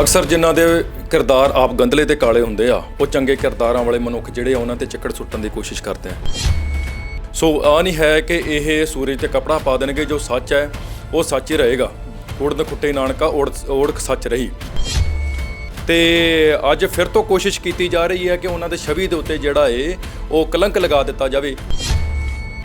ਅਕਸਰ ਜਿਨ੍ਹਾਂ ਦੇ ਕਿਰਦਾਰ ਆਪ ਗੰਦਲੇ ਤੇ ਕਾਲੇ ਹੁੰਦੇ ਆ, ਉਹ ਚੰਗੇ ਕਿਰਦਾਰਾਂ ਵਾਲੇ ਮਨੁੱਖ ਜਿਹੜੇ ਆ, ਉਹਨਾਂ ਤੇ ਚੱਕੜ ਸੁੱਟਣ ਦੀ ਕੋਸ਼ਿਸ਼ ਕਰਦੇ ਆ। ਸੋ ਆ ਨਹੀਂ ਹੈ ਕਿ ਇਹ ਸੂਰਜ ਤੇ ਕਪੜਾ ਪਾ ਦੇਣਗੇ, ਜੋ ਸੱਚ ਹੈ, ਉਹ ਸੱਚ ਹੀ ਰਹੇਗਾ। ਉੜਨ ਖੁੱਟੇ ਨਾਨਕਾ ਉੜ ਉੜਕ ਸੱਚ ਰਹੀ। ਤੇ ਅੱਜ ਫਿਰ ਤੋਂ ਕੋਸ਼ਿਸ਼ ਕੀਤੀ ਜਾ ਰਹੀ ਹੈ ਕਿ ਉਹਨਾਂ ਦੇ ਛਵੀ ਦੇ ਉੱਤੇ ਜਿਹੜਾ ਏ, ਉਹ ਕਲੰਕ ਲਗਾ ਦਿੱਤਾ ਜਾਵੇ।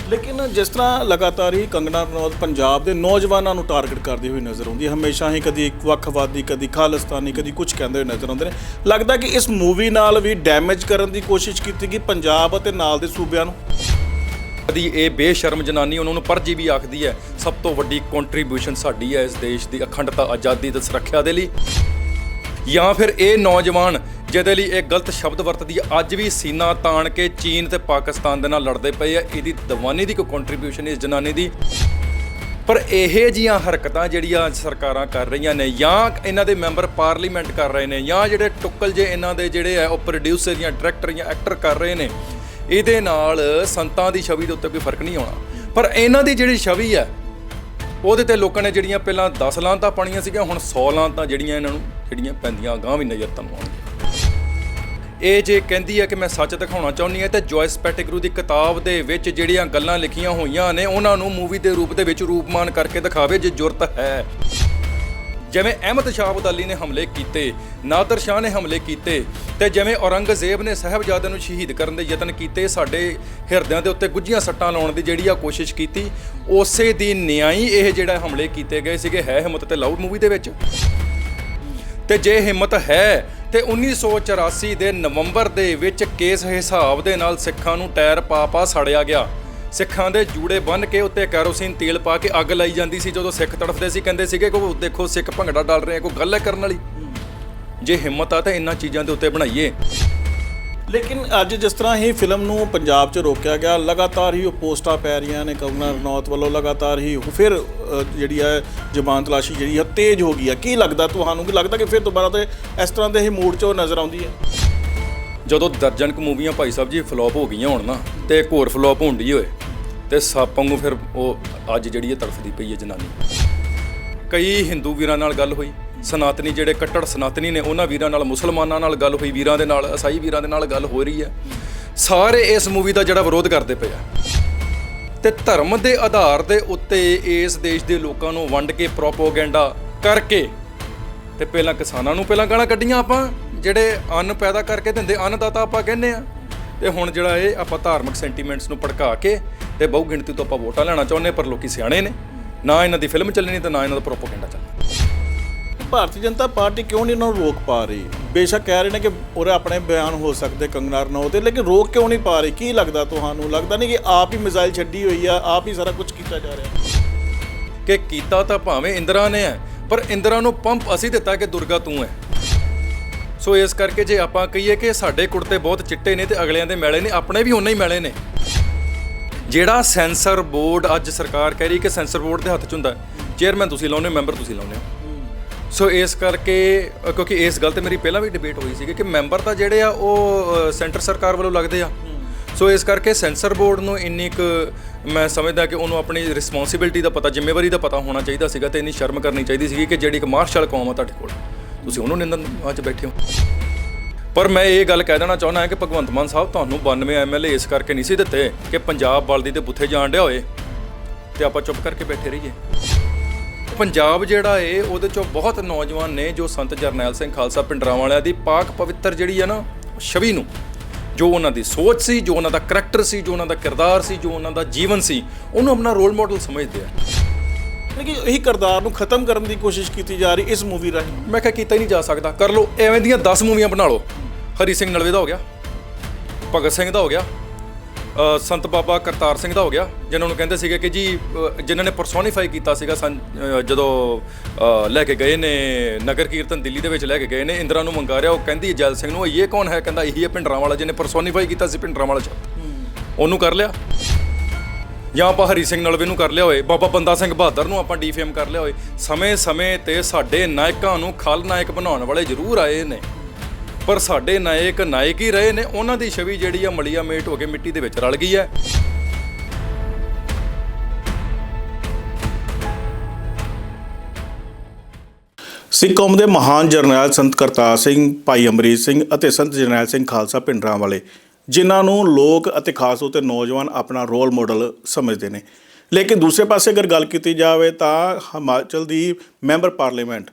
ਲੇਕਿਨ ਜਿਸ ਤਰ੍ਹਾਂ ਲਗਾਤਾਰ ਹੀ ਕੰਗਣਾ ਰਣੌਤ ਪੰਜਾਬ ਦੇ ਨੌਜਵਾਨਾਂ ਨੂੰ ਟਾਰਗੇਟ ਕਰਦੀ ਹੋਈ ਨਜ਼ਰ ਆਉਂਦੀ ਹੈ, ਹਮੇਸ਼ਾ ਹੀ ਕਦੀ ਵੱਖਵਾਦੀ, ਕਦੀ ਖਾਲਿਸਤਾਨੀ, ਕਦੀ ਕੁਝ ਕਹਿੰਦੇ ਹੋਏ ਨਜ਼ਰ ਆਉਂਦੇ ਨੇ। ਲੱਗਦਾ ਕਿ ਇਸ ਮੂਵੀ ਨਾਲ ਵੀ ਡੈਮੇਜ ਕਰਨ ਦੀ ਕੋਸ਼ਿਸ਼ ਕੀਤੀ ਗਈ ਪੰਜਾਬ ਅਤੇ ਨਾਲ ਦੇ ਸੂਬਿਆਂ ਨੂੰ। ਕਦੀ ਇਹ ਬੇਸ਼ਰਮ ਜਨਾਨੀ ਉਹਨਾਂ ਨੂੰ ਪਰਜੀ ਵੀ ਆਖਦੀ ਹੈ, ਸਭ ਤੋਂ ਵੱਡੀ ਕੰਟਰੀਬਿਊਸ਼ਨ ਸਾਡੀ ਹੈ ਇਸ ਦੇਸ਼ ਦੀ ਅਖੰਡਤਾ, ਆਜ਼ਾਦੀ ਤੇ ਸੁਰੱਖਿਆ ਦੇ ਲਈ। ਜਾਂ ਫਿਰ ਇਹ ਨੌਜਵਾਨ ਜਿਹਦੇ ਲਈ ਇਹ ਗਲਤ ਸ਼ਬਦ ਵਰਤਦੀ ਹੈ। ਅੱਜ ਵੀ ਸੀਨਾ ਤਾਣ ਕੇ ਚੀਨ ਤੇ ਪਾਕਿਸਤਾਨ ਦੇ ਨਾਲ ਲੜਦੇ ਪਏ ਆ। ਇਹਦੀ ਦੀਵਾਨੀ ਦੀ ਕੋਈ ਕੰਟਰੀਬਿਊਸ਼ਨ ਇਸ ਜਨਾਨੀ ਦੀ। ਪਰ ਇਹ ਜੀਆਂ ਹਰਕਤਾਂ ਜਿਹੜੀਆਂ ਸਰਕਾਰਾਂ ਕਰ ਰਹੀਆਂ ਨੇ, ਜਾਂ ਇਹਨਾਂ ਦੇ ਮੈਂਬਰ ਪਾਰਲੀਮੈਂਟ ਕਰ ਰਹੇ ਨੇ, ਜਾਂ ਜਿਹੜੇ ਟੁੱਕਲ ਜੇ ਇਹਨਾਂ ਦੇ ਜਿਹੜੇ ਆ, ਉਹ ਪ੍ਰੋਡਿਊਸਰ ਜਾਂ ਡਾਇਰੈਕਟਰ ਜਾਂ ਐਕਟਰ ਕਰ ਰਹੇ ਨੇ, ਇਹਦੇ ਨਾਲ ਸੰਤਾਂ ਦੀ ਛਵੀ ਦੇ ਉੱਤੇ ਕੋਈ ਫ਼ਰਕ ਨਹੀਂ ਆਉਣਾ। ਪਰ ਇਹਨਾਂ ਦੀ ਜਿਹੜੀ ਛਵੀ ਹੈ, ਉਹਦੇ ਤੇ ਲੋਕਾਂ ਨੇ ਜਿਹੜੀਆਂ ਪਹਿਲਾਂ 10 ਲਾਂਤਾਂ ਪਾਣੀਆਂ ਸੀਗੀਆਂ, ਹੁਣ 100 ਲਾਂਤਾਂ ਜਿਹੜੀਆਂ ਇਹਨਾਂ ਨੂੰ, ਜਿਹੜੀਆਂ ਪੈਂਦੀਆਂ, ਅਗਾਂਹ ਵੀ ਨਜ਼ਰ ਤੁਹਾਨੂੰ ਆਉਣਗੀਆਂ। ਇਹ ਜੇ ਕਹਿੰਦੀ ਹੈ ਕਿ ਮੈਂ ਸੱਚ ਦਿਖਾਉਣਾ ਚਾਹੁੰਦੀ ਹਾਂ, ਤੇ ਜੋਇਸ ਪੈਟਿਗਰੂ ਦੀ ਕਿਤਾਬ ਦੇ ਵਿੱਚ ਜਿਹੜੀਆਂ ਗੱਲਾਂ ਲਿਖੀਆਂ ਹੋਈਆਂ ਨੇ, ਉਹਨਾਂ ਨੂੰ ਮੂਵੀ ਦੇ ਰੂਪ ਦੇ ਵਿੱਚ ਰੂਪਮਾਨ ਕਰਕੇ ਦਿਖਾਵੇ, ਜੇ ਜ਼ਰੂਰਤ ਹੈ। ਜਿਵੇਂ ਅਹਿਮਦ ਸ਼ਾਹ ਅਬਦਾਲੀ ਨੇ ਹਮਲੇ ਕੀਤੇ, ਨਾਦਰ ਸ਼ਾਹ ਨੇ ਹਮਲੇ ਕੀਤੇ, ਤੇ ਜਿਵੇਂ ਔਰੰਗਜ਼ੇਬ ਨੇ ਸਾਹਿਬਜ਼ਾਦਿਆਂ ਨੂੰ ਸ਼ਹੀਦ ਕਰਨ ਦੇ ਯਤਨ ਕੀਤੇ, ਸਾਡੇ ਹਿਰਦਿਆਂ ਦੇ ਉੱਤੇ ਗੁੱਝੀਆਂ ਸੱਟਾਂ ਲਾਉਣ ਦੀ ਜਿਹੜੀ ਆ ਕੋਸ਼ਿਸ਼ ਕੀਤੀ, ਉਸੇ ਦੀ ਨਿਆਈ ਇਹ ਜਿਹੜਾ ਹਮਲੇ ਕੀਤੇ ਗਏ ਸੀਗੇ, ਹੈ ਹਿੰਮਤ ਤੇ ਲਾਉ ਮੂਵੀ ਦੇ ਵਿੱਚ। ਤੇ ਜੇ ਹਿੰਮਤ ਹੈ ਤੇ 1984 ਦੇ ਨਵੰਬਰ ਦੇ ਵਿੱਚ ਕੇਸ ਹਿਸਾਬ ਦੇ ਨਾਲ ਸਿੱਖਾਂ ਨੂੰ ਟਾਇਰ ਪਾ ਪਾ ਸੜਿਆ ਗਿਆ। ਸਿੱਖਾਂ ਦੇ ਜੂੜੇ ਬੰਨ ਕੇ ਉੱਤੇ ਕੈਰੋਸੀਨ ਤੇਲ ਪਾ ਕੇ ਅੱਗ ਲਾਈ ਜਾਂਦੀ ਸੀ ਜਦੋਂ ਸਿੱਖ ਤੜਫਦੇ ਸੀ। ਕਹਿੰਦੇ ਸੀਗੇ ਕਿ ਦੇਖੋ ਸਿੱਖ ਭੰਗੜਾ ਡਾਲ ਰਹੇ ਆ, ਕੋਈ ਗੱਲ ਹੈ ਕਰਨ ਵਾਲੀ? ਜੇ ਹਿੰਮਤ ਆ ਤਾਂ ਇਹਨਾਂ ਚੀਜ਼ਾਂ ਦੇ ਉੱਤੇ ਬਣਾਈਏ। ਲੇਕਿਨ ਅੱਜ ਜਿਸ ਤਰ੍ਹਾਂ ਹੀ ਫਿਲਮ ਨੂੰ ਪੰਜਾਬ 'ਚ ਰੋਕਿਆ ਗਿਆ ਲਗਾਤਾਰ ਹੀ ਉਹ ਪੋਸਟਾਂ ਪੈ ਰਹੀਆਂ ਨੇ ਕੰਗਨਾ ਰਣੌਤ ਵੱਲੋਂ ਲਗਾਤਾਰ ਹੀ ਉਹ ਫਿਰ ਅ, ਜਿਹੜੀ ਹੈ ਜ਼ਬਾਨ ਤਲਾਸ਼ੀ ਜਿਹੜੀ ਹੈ ਤੇਜ਼ ਹੋ ਗਈ ਹੈ। ਕੀ ਲੱਗਦਾ ਤੁਹਾਨੂੰ? ਕਿ ਲੱਗਦਾ ਕਿ ਫਿਰ ਦੁਬਾਰਾ ਤੋਂ ਇਸ ਤਰ੍ਹਾਂ ਦੇ ਹੀ ਮੂਡ 'ਚ ਉਹ ਨਜ਼ਰ ਆਉਂਦੀ ਹੈ? ਜਦੋਂ ਦਰਜਨ ਕੁ ਮੂਵੀਆਂ ਭਾਈ ਸਾਹਿਬ ਜੀ ਫਲੋਪ ਹੋ ਗਈਆਂ ਹੁਣ ਨਾ ਤੇ ਇੱਕ ਹੋਰ ਫਲੋਪ ਹੁੰਦੀ ਹੋਏ ਤੇ ਸੱਪ ਵਾਂਗੂ ਫਿਰ ਉਹ ਅੱਜ ਜਿਹੜੀ ਇਹ ਤੜਫਦੀ ਪਈ ਹੈ ਜਨਾਨੀ। ਕਈ ਹਿੰਦੂ ਵੀਰਾਂ ਨਾਲ ਗੱਲ ਹੋਈ ਸਨਾਤਨੀ ਜਿਹੜੇ ਕੱਟੜ ਸਨਾਤਨੀ ਨੇ, ਉਹਨਾਂ ਵੀਰਾਂ ਨਾਲ, ਮੁਸਲਮਾਨਾਂ ਨਾਲ ਗੱਲ ਹੋਈ, ਵੀਰਾਂ ਦੇ ਨਾਲ ਈਸਾਈ ਵੀਰਾਂ ਦੇ ਨਾਲ ਗੱਲ ਹੋ ਰਹੀ ਹੈ। ਸਾਰੇ ਇਸ ਮੂਵੀ ਦਾ ਜਿਹੜਾ ਵਿਰੋਧ ਕਰਦੇ ਪਏ ਆ। ਤੇ ਧਰਮ ਦੇ ਆਧਾਰ ਦੇ ਉੱਤੇ ਇਸ ਦੇਸ਼ ਦੇ ਲੋਕਾਂ ਨੂੰ ਵੰਡ ਕੇ ਪ੍ਰੋਪੋਗੈਂਡਾ ਕਰਕੇ, ਤੇ ਪਹਿਲਾਂ ਕਿਸਾਨਾਂ ਨੂੰ ਪਹਿਲਾਂ ਗਾਲਾਂ ਕੱਢੀਆਂ ਆਪਾਂ, ਜਿਹੜੇ ਅੰਨ ਪੈਦਾ ਕਰਕੇ ਦਿੰਦੇ, ਅੰਨਦਾਤਾ ਆਪਾਂ ਕਹਿੰਦੇ ਆ। ਤੇ ਹੁਣ ਜਿਹੜਾ ਇਹ ਆਪਾਂ ਧਾਰਮਿਕ ਸੈਂਟੀਮੈਂਟਸ ਨੂੰ ਭੜਕਾ ਕੇ, ਤੇ ਬਹੁ ਗਿਣਤੀ ਤੋਂ ਆਪਾਂ ਵੋਟਾਂ ਲੈਣਾ ਚਾਹੁੰਦੇ ਪਰ ਲੋਕੀ ਸਿਆਣੇ ਨੇ। ਨਾ ਇਹਨਾਂ ਦੀ ਫਿਲਮ ਚੱਲਣੀ ਤੇ ਨਾ ਇਹਨਾਂ ਦਾ ਪ੍ਰੋਪੋਗੈਂਡਾ ਚੱਲਣਾ। ਭਾਰਤੀ ਜਨਤਾ ਪਾਰਟੀ ਕਿਉਂ ਨਹੀਂ ਉਹਨਾਂ ਨੂੰ ਰੋਕ ਪਾ ਰਹੀ? ਬੇਸ਼ੱਕ ਕਹਿ ਰਹੇ ਨੇ ਕਿ ਉਹਦੇ ਆਪਣੇ ਬਿਆਨ ਹੋ ਸਕਦੇ ਕੰਗਨਾ ਰਣੌਤ ਦੇ, ਲੇਕਿਨ ਰੋਕ ਕਿਉਂ ਨਹੀਂ ਪਾ ਰਹੀ? ਕੀ ਲੱਗਦਾ ਤੁਹਾਨੂੰ? ਲੱਗਦਾ ਨਹੀਂ ਕਿ ਆਪ ਹੀ ਮਿਜ਼ਾਈਲ ਛੱਡੀ ਹੋਈ ਆ, ਆਪ ਹੀ ਸਾਰਾ ਕੁਝ ਕੀਤਾ ਜਾ ਰਿਹਾ? ਕਿ ਕੀਤਾ ਤਾਂ ਭਾਵੇਂ ਇੰਦਰਾ ਨੇ ਹੈ, ਪਰ ਇੰਦਰਾ ਨੂੰ ਪੰਪ ਅਸੀਂ ਦਿੱਤਾ ਕਿ ਦੁਰਗਾ ਤੂੰ ਹੈ। ਸੋ ਇਸ ਕਰਕੇ ਜੇ ਆਪਾਂ ਕਹੀਏ ਕਿ ਸਾਡੇ ਕੁੜਤੇ ਬਹੁਤ ਚਿੱਟੇ ਨੇ ਤੇ ਅਗਲਿਆਂ ਦੇ ਮੈਲੇ ਨੇ, ਆਪਣੇ ਵੀ ਉਨੇ ਹੀ ਮੈਲੇ ਨੇ। ਜਿਹੜਾ ਸੈਂਸਰ ਬੋਰਡ ਅੱਜ ਸਰਕਾਰ ਕਹਿ ਰਹੀ ਕਿ ਸੈਂਸਰ ਬੋਰਡ ਦੇ ਹੱਥ 'ਚ ਹੁੰਦਾ, ਚੇਅਰਮੈਨ ਤੁਸੀਂ ਲਾਉਨੇ ਮੈਂਬਰ ਤੁਸੀਂ ਲਾਉਨੇ ਹੋ। ਸੋ ਇਸ ਕਰਕੇ ਅ, ਕਿਉਂਕਿ ਇਸ ਗੱਲ ਤੇ ਮੇਰੀ ਪਹਿਲਾਂ ਵੀ ਡਿਬੇਟ ਹੋਈ ਸੀਗੀ ਕਿ ਮੈਂਬਰ ਤਾਂ ਜਿਹੜੇ ਆ ਉਹ ਅ, ਸੈਂਟਰ ਸਰਕਾਰ ਵੱਲੋਂ ਲੱਗਦੇ ਆ। ਸੋ ਇਸ ਕਰਕੇ ਸੈਂਸਰ ਬੋਰਡ ਨੂੰ ਇੰਨੀ ਕੁ ਮੈਂ ਸਮਝਦਾ ਕਿ ਉਹਨੂੰ ਆਪਣੀ ਰਿਸਪੌਂਸਿਬਿਲਟੀ ਦਾ ਪਤਾ ਜ਼ਿੰਮੇਵਾਰੀ ਦਾ ਪਤਾ ਹੋਣਾ ਚਾਹੀਦਾ ਸੀਗਾ ਤੇ ਇੰਨੀ ਸ਼ਰਮ ਕਰਨੀ ਚਾਹੀਦੀ ਸੀਗੀ ਕਿ ਜਿਹੜੀ ਇੱਕ ਮਾਰਸ਼ਲ ਕੌਮ ਆ ਤੁਹਾਡੇ ਕੋਲ। ਤੁਸੀਂ ਉਹਨੂੰ ਨਿੰਦਨ ਅੱਜ ਬੈਠੇ ਹੋ। ਪਰ ਮੈਂ ਇਹ ਗੱਲ ਕਹਿ ਦੇਣਾ ਚਾਹੁੰਦਾ ਹਾਂ ਕਿ ਭਗਵੰਤ ਮਾਨ ਸਾਹਿਬ ਤੁਹਾਨੂੰ 92 ਐਮਐਲਏ ਇਸ ਕਰਕੇ ਨਹੀਂ ਸੀ ਦਿੱਤੇ ਕਿ ਪੰਜਾਬ ਬਲਦੀ ਤੇ ਬੁੱਥੇ ਜਾਣ ਡਿਆ ਹੋਏ। ਤੇ ਆਪਾਂ ਚੁੱਪ ਕਰਕੇ ਬੈਠੇ ਰਹੀਏ। ਪੰਜਾਬ ਜਿਹੜਾ ਏ ਉਹਦੇ ਚੋਂ ਬਹੁਤ ਨੌਜਵਾਨ ਨੇ ਜੋ ਸੰਤ ਜਰਨੈਲ ਸਿੰਘ ਖਾਲਸਾ ਪਿੰਡਰਾਂ ਵਾਲਿਆਂ ਦੀ ਪਾਕ ਪਵਿੱਤਰ ਜਿਹੜੀ ਆ ਨਾ ਛਵੀ ਨੂੰ ਜੋ ਉਹਨਾਂ ਦੀ ਸੋਚ ਸੀ ਜੋ ਉਹਨਾਂ ਦਾ ਕਰੈਕਟਰ ਸੀ ਜੋ ਉਹਨਾਂ ਦਾ ਕਿਰਦਾਰ ਸੀ ਜੋ ਉਹਨਾਂ ਦਾ ਜੀਵਨ ਸੀ ਉਹਨੂੰ ਆਪਣਾ ਰੋਲ ਮਾਡਲ ਸਮਝਦੇ ਆ। ਲੇਕਿਨ ਇਹੀ ਕਿਰਦਾਰ ਨੂੰ ਖਤਮ ਕਰਨ ਦੀ ਕੋਸ਼ਿਸ਼ ਕੀਤੀ ਜਾ ਰਹੀ ਇਸ ਮੂਵੀ ਰਾਹੀਂ। ਮੈਂ ਕਿਹਾ ਕੀਤਾ ਹੀ ਨਹੀਂ ਜਾ ਸਕਦਾ। ਕਰ ਲਓ ਐਵੇਂ ਦੀਆਂ 10 ਮੂਵੀਆਂ ਬਣਾ ਲਓ। ਹਰੀ ਸਿੰਘ ਨਲਵੇ ਦਾ ਹੋ ਗਿਆ ਭਗਤ ਸਿੰਘ ਦਾ ਹੋ ਗਿਆ ਸੰਤ ਬਾਬਾ ਕਰਤਾਰ ਸਿੰਘ ਦਾ ਹੋ ਗਿਆ ਜਿਨ੍ਹਾਂ ਨੂੰ ਕਹਿੰਦੇ ਸੀਗੇ ਕਿ ਜੀ ਜਿਨ੍ਹਾਂ ਨੇ ਪਰਸੋਨੀਫਾਈ ਕੀਤਾ ਸੀਗਾ ਜਦੋਂ ਲੈ ਕੇ ਗਏ ਨੇ ਨਗਰ ਕੀਰਤਨ ਦਿੱਲੀ ਦੇ ਵਿੱਚ ਲੈ ਕੇ ਗਏ ਨੇ ਇੰਦਰਾ ਨੂੰ ਮੰਗਾ ਉਹ ਕਹਿੰਦੀ ਜੈਲ ਸਿੰਘ ਨੂੰ ਇਹ ਕੌਣ ਹੈ? ਕਹਿੰਦਾ ਇਹੀ ਹੈ ਭਿੰਡਰਾਂ ਵਾਲਾ ਜਿਹਨੇ ਪਰਸੋਨੀਫਾਈ ਕੀਤਾ ਸੀ ਭਿੰਡਰਾਂ ਵਾਲਾ ਉਹਨੂੰ ਕਰ ਲਿਆ। ਜਾਂ ਆਪਾਂ ਹਰੀ ਸਿੰਘ ਨਲਵੇ ਨੂੰ ਕਰ ਲਿਆ ਹੋਏ ਬਾਬਾ ਬੰਦਾ ਸਿੰਘ ਬਹਾਦਰ ਨੂੰ ਆਪਾਂ ਡੀਫੇਮ ਕਰ ਲਿਆ ਹੋਏ ਸਮੇਂ-ਸਮੇਂ ਤੇ ਸਾਡੇ ਨਾਇਕਾਂ ਨੂੰ ਖਲਨਾਇਕ ਬਣਾਉਣ ਵਾਲੇ ਜ਼ਰੂਰ ਆਏ ਨੇ। ਪਰ ਸਾਡੇ ਨਾਇਕ ਨਾਇਕ ਹੀ ਰਹੇ ਨੇ, ਉਹਨਾਂ ਦੀ ਛਵੀ ਜਿਹੜੀ ਆ ਮਲੀਆ ਮੇਟ ਹੋ ਕੇ ਮਿੱਟੀ ਦੇ ਵਿੱਚ ਰਲ ਗਈ ਹੈ। ਸਿੱਖ ਕੌਮ ਦੇ ਮਹਾਨ ਜਰਨੈਲ ਸੰਤ ਕਰਤਾਰ ਸਿੰਘ, ਭਾਈ ਅਮਰੀਤ ਸਿੰਘ ਅਤੇ ਸੰਤ ਜਰਨੈਲ ਸਿੰਘ ਖਾਲਸਾ ਪਿੰਡਰਾਂ ਵਾਲੇ, ਜਿਨ੍ਹਾਂ ਨੂੰ ਲੋਕ ਅਤੇ ਖਾਸ ਤੌਰ ਤੇ ਨੌਜਵਾਨ ਆਪਣਾ ਰੋਲ ਮਾਡਲ ਸਮਝਦੇ ਨੇ। ਲੇਕਿਨ ਦੂਸਰੇ ਪਾਸੇ ਅਗਰ ਗੱਲ ਕੀਤੀ ਜਾਵੇ ਤਾਂ ਹਿਮਾਚਲ ਦੀ ਮੈਂਬਰ ਪਾਰਲੀਮੈਂਟ